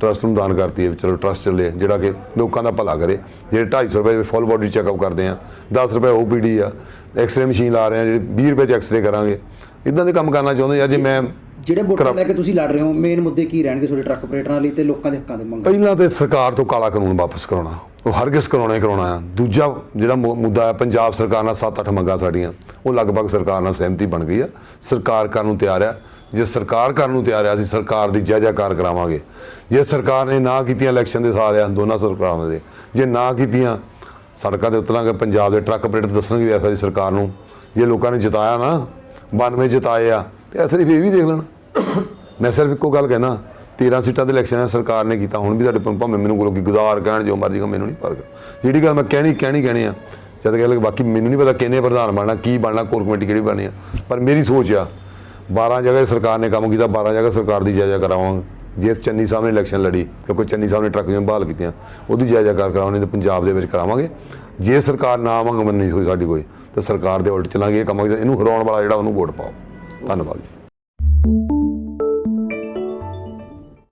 ਟਰਸਟ ਨੂੰ ਦਾਨ ਕਰਤੀ ਹੈ ਚਲੋ ਟਰਸਟ ਚੱਲੇ ਜਿਹੜਾ ਕਿ ਲੋਕਾਂ ਦਾ ਭਲਾ ਕਰੇ। ਜਿਹੜੇ 250 ਰੁਪਏ ਫੁੱਲ ਬੋਡੀ ਚੈੱਕਅਪ ਕਰਦੇ ਆ 10 ਰੁਪਏ ਓਪੀਡੀ ਆ ਐਕਸ-ਰੇ ਮਸ਼ੀਨ ਲਾ ਰਹੇ ਆ ਜਿਹੜੇ 20 ਰੁਪਏ ਚ ਐਕਸ-ਰੇ ਕਰਾਂਗੇ। ਇਦਾਂ ਦੇ ਕੰਮ ਕਰਨਾ ਚਾਹੁੰਦੇ ਆ ਜੇ ਮੈਂ ਜਿਹੜੇ ਵੋਟਾਂ ਲੈ ਕੇ ਤੁਸੀਂ ਲੜ ਰਹੇ ਹੋ ਮੇਨ ਮੁੱਦੇ ਕੀ ਰਹਿਣਗੇ ਤੁਹਾਡੇ ਟਰੱਕ ਆਪਰੇਟਰਾਂ ਲਈ ਤੇ ਲੋਕਾਂ ਦੇ ਹੱਕਾਂ ਦੇ ਮੰਗ ਪਹਿਲਾਂ ਤੇ ਸਰਕਾਰ ਤੋਂ ਕਾਲਾ ਕਾਨੂੰਨ ਵਾਪਸ ਕਰਾਉਣਾ ਉਹ ਹਰਗਿਜ਼ ਕਰਾਉਣਾ ਹੀ ਕਰਾਉਣਾ ਆ। ਦੂਜਾ ਜਿਹੜਾ ਮੁੱਦਾ ਹੈ ਪੰਜਾਬ ਸਰਕਾਰ ਨਾਲ 7-8 ਮੰਗਾਂ ਸਾਡੀਆਂ ਉਹ ਲਗਭਗ ਸਰਕਾਰ ਨਾਲ ਸਹਿਮਤੀ ਬਣ ਗਈ ਆ। ਸਰਕਾਰ ਕਰਨ ਨੂੰ ਤਿਆਰ ਆ। ਜੇ ਸਰਕਾਰ ਕਰਨ ਨੂੰ ਤਿਆਰ ਆ, ਅਸੀਂ ਸਰਕਾਰ ਦੀ ਜੈ ਜੈਕਾਰ ਕਰਾਵਾਂਗੇ। ਜੇ ਸਰਕਾਰ ਨੇ ਨਾ ਕੀਤੀਆਂ ਇਲੈਕਸ਼ਨ ਦੇ ਸਾਰਿਆਂ ਦੋਨਾਂ ਸਰਕਾਰਾਂ ਦੇ, ਜੇ ਨਾ ਕੀਤੀਆਂ ਸੜਕਾਂ ਤੇ ਉਤਰਾਂਗੇ, ਪੰਜਾਬ ਦੇ ਟਰੱਕ ਆਪਰੇਟਰ ਦੱਸਣਗੇ ਵੀ ਐਸਾ ਦੀ ਸਰਕਾਰ ਨੂੰ। ਜੇ ਲੋਕਾਂ ਨੇ ਜਿਤਾਇਆ ਨਾ 92 ਜਿਤਾਏ ਆ, ਤੇ ਐਸਾ ਵੀ ਇਹ ਵੀ ਦੇਖ ਲੈਣ। ਮੈਂ ਸਿਰਫ ਇੱਕੋ ਗੱਲ ਕਹਿਣਾ 13 ਸੀਟਾਂ ਦੇ ਇਲੈਕਸ਼ਨ ਹੈ ਸਰਕਾਰ ਨੇ ਕੀਤਾ, ਹੁਣ ਵੀ ਸਾਡੇ ਭਾਵੇਂ ਮੈਨੂੰ ਕੋਲ ਕੀ ਗੁਜ਼ਾਰ ਕਹਿਣ ਜੋ ਮਰਜ਼ੀ ਕਹੋ ਮੈਨੂੰ ਨਹੀਂ ਫ਼ਰਕ ਜਿਹੜੀ ਗੱਲ ਮੈਂ ਕਹਿਣੀ ਕਹਿਣੀ ਕਹਿਣੀ ਆ, ਜਦ ਕਿ ਗੱਲ ਬਾਕੀ ਮੈਨੂੰ ਨਹੀਂ ਪਤਾ ਕਿੰਨੇ ਪ੍ਰਧਾਨ ਬਣਨਾ, ਕੀ ਬਣਨਾ, ਕੋਰ ਕਮੇਟੀ ਕਿਹੜੀ ਬਣਨੀ ਆ, ਪਰ ਮੇਰੀ ਸੋਚ ਆ 12 ਜਗ੍ਹਾ ਸਰਕਾਰ ਨੇ ਕੰਮ ਕੀਤਾ 12 ਜਗ੍ਹਾ ਸਰਕਾਰ ਦੀ ਜਾਇਜ਼ਾ ਕਰਾਵਾਂਗੇ। ਜੇ ਚੰਨੀ ਸਾਹਿਬ ਨੇ ਇਲੈਕਸ਼ਨ ਲੜੀ, ਕਿਉਂਕਿ ਚੰਨੀ ਸਾਹਿਬ ਨੇ ਟਰੱਕ ਜਿਹਾ ਬਹਾਲ ਕੀਤੀਆਂ, ਉਹਦੀ ਜਾਇਜ਼ਾ ਕਰ ਕਰਾਉਣੀ ਤੇ ਪੰਜਾਬ ਦੇ ਵਿੱਚ ਕਰਾਵਾਂਗੇ। ਜੇ ਸਰਕਾਰ ਨਾ ਮੰਗ ਮੰਨੀ ਹੋਈ ਸਾਡੀ ਕੋਈ, ਤਾਂ ਸਰਕਾਰ ਦੇ ਉਲਟ ਚਲਾਂਗੇ, ਇਹ ਕੰਮ ਇਹਨੂੰ ਹਰਾਉਣ ਵਾਲਾ ਜਿਹੜਾ ਉਹਨੂੰ ਵੋਟ ਪਾਓ। ਧੰਨਵਾਦ ਜੀ।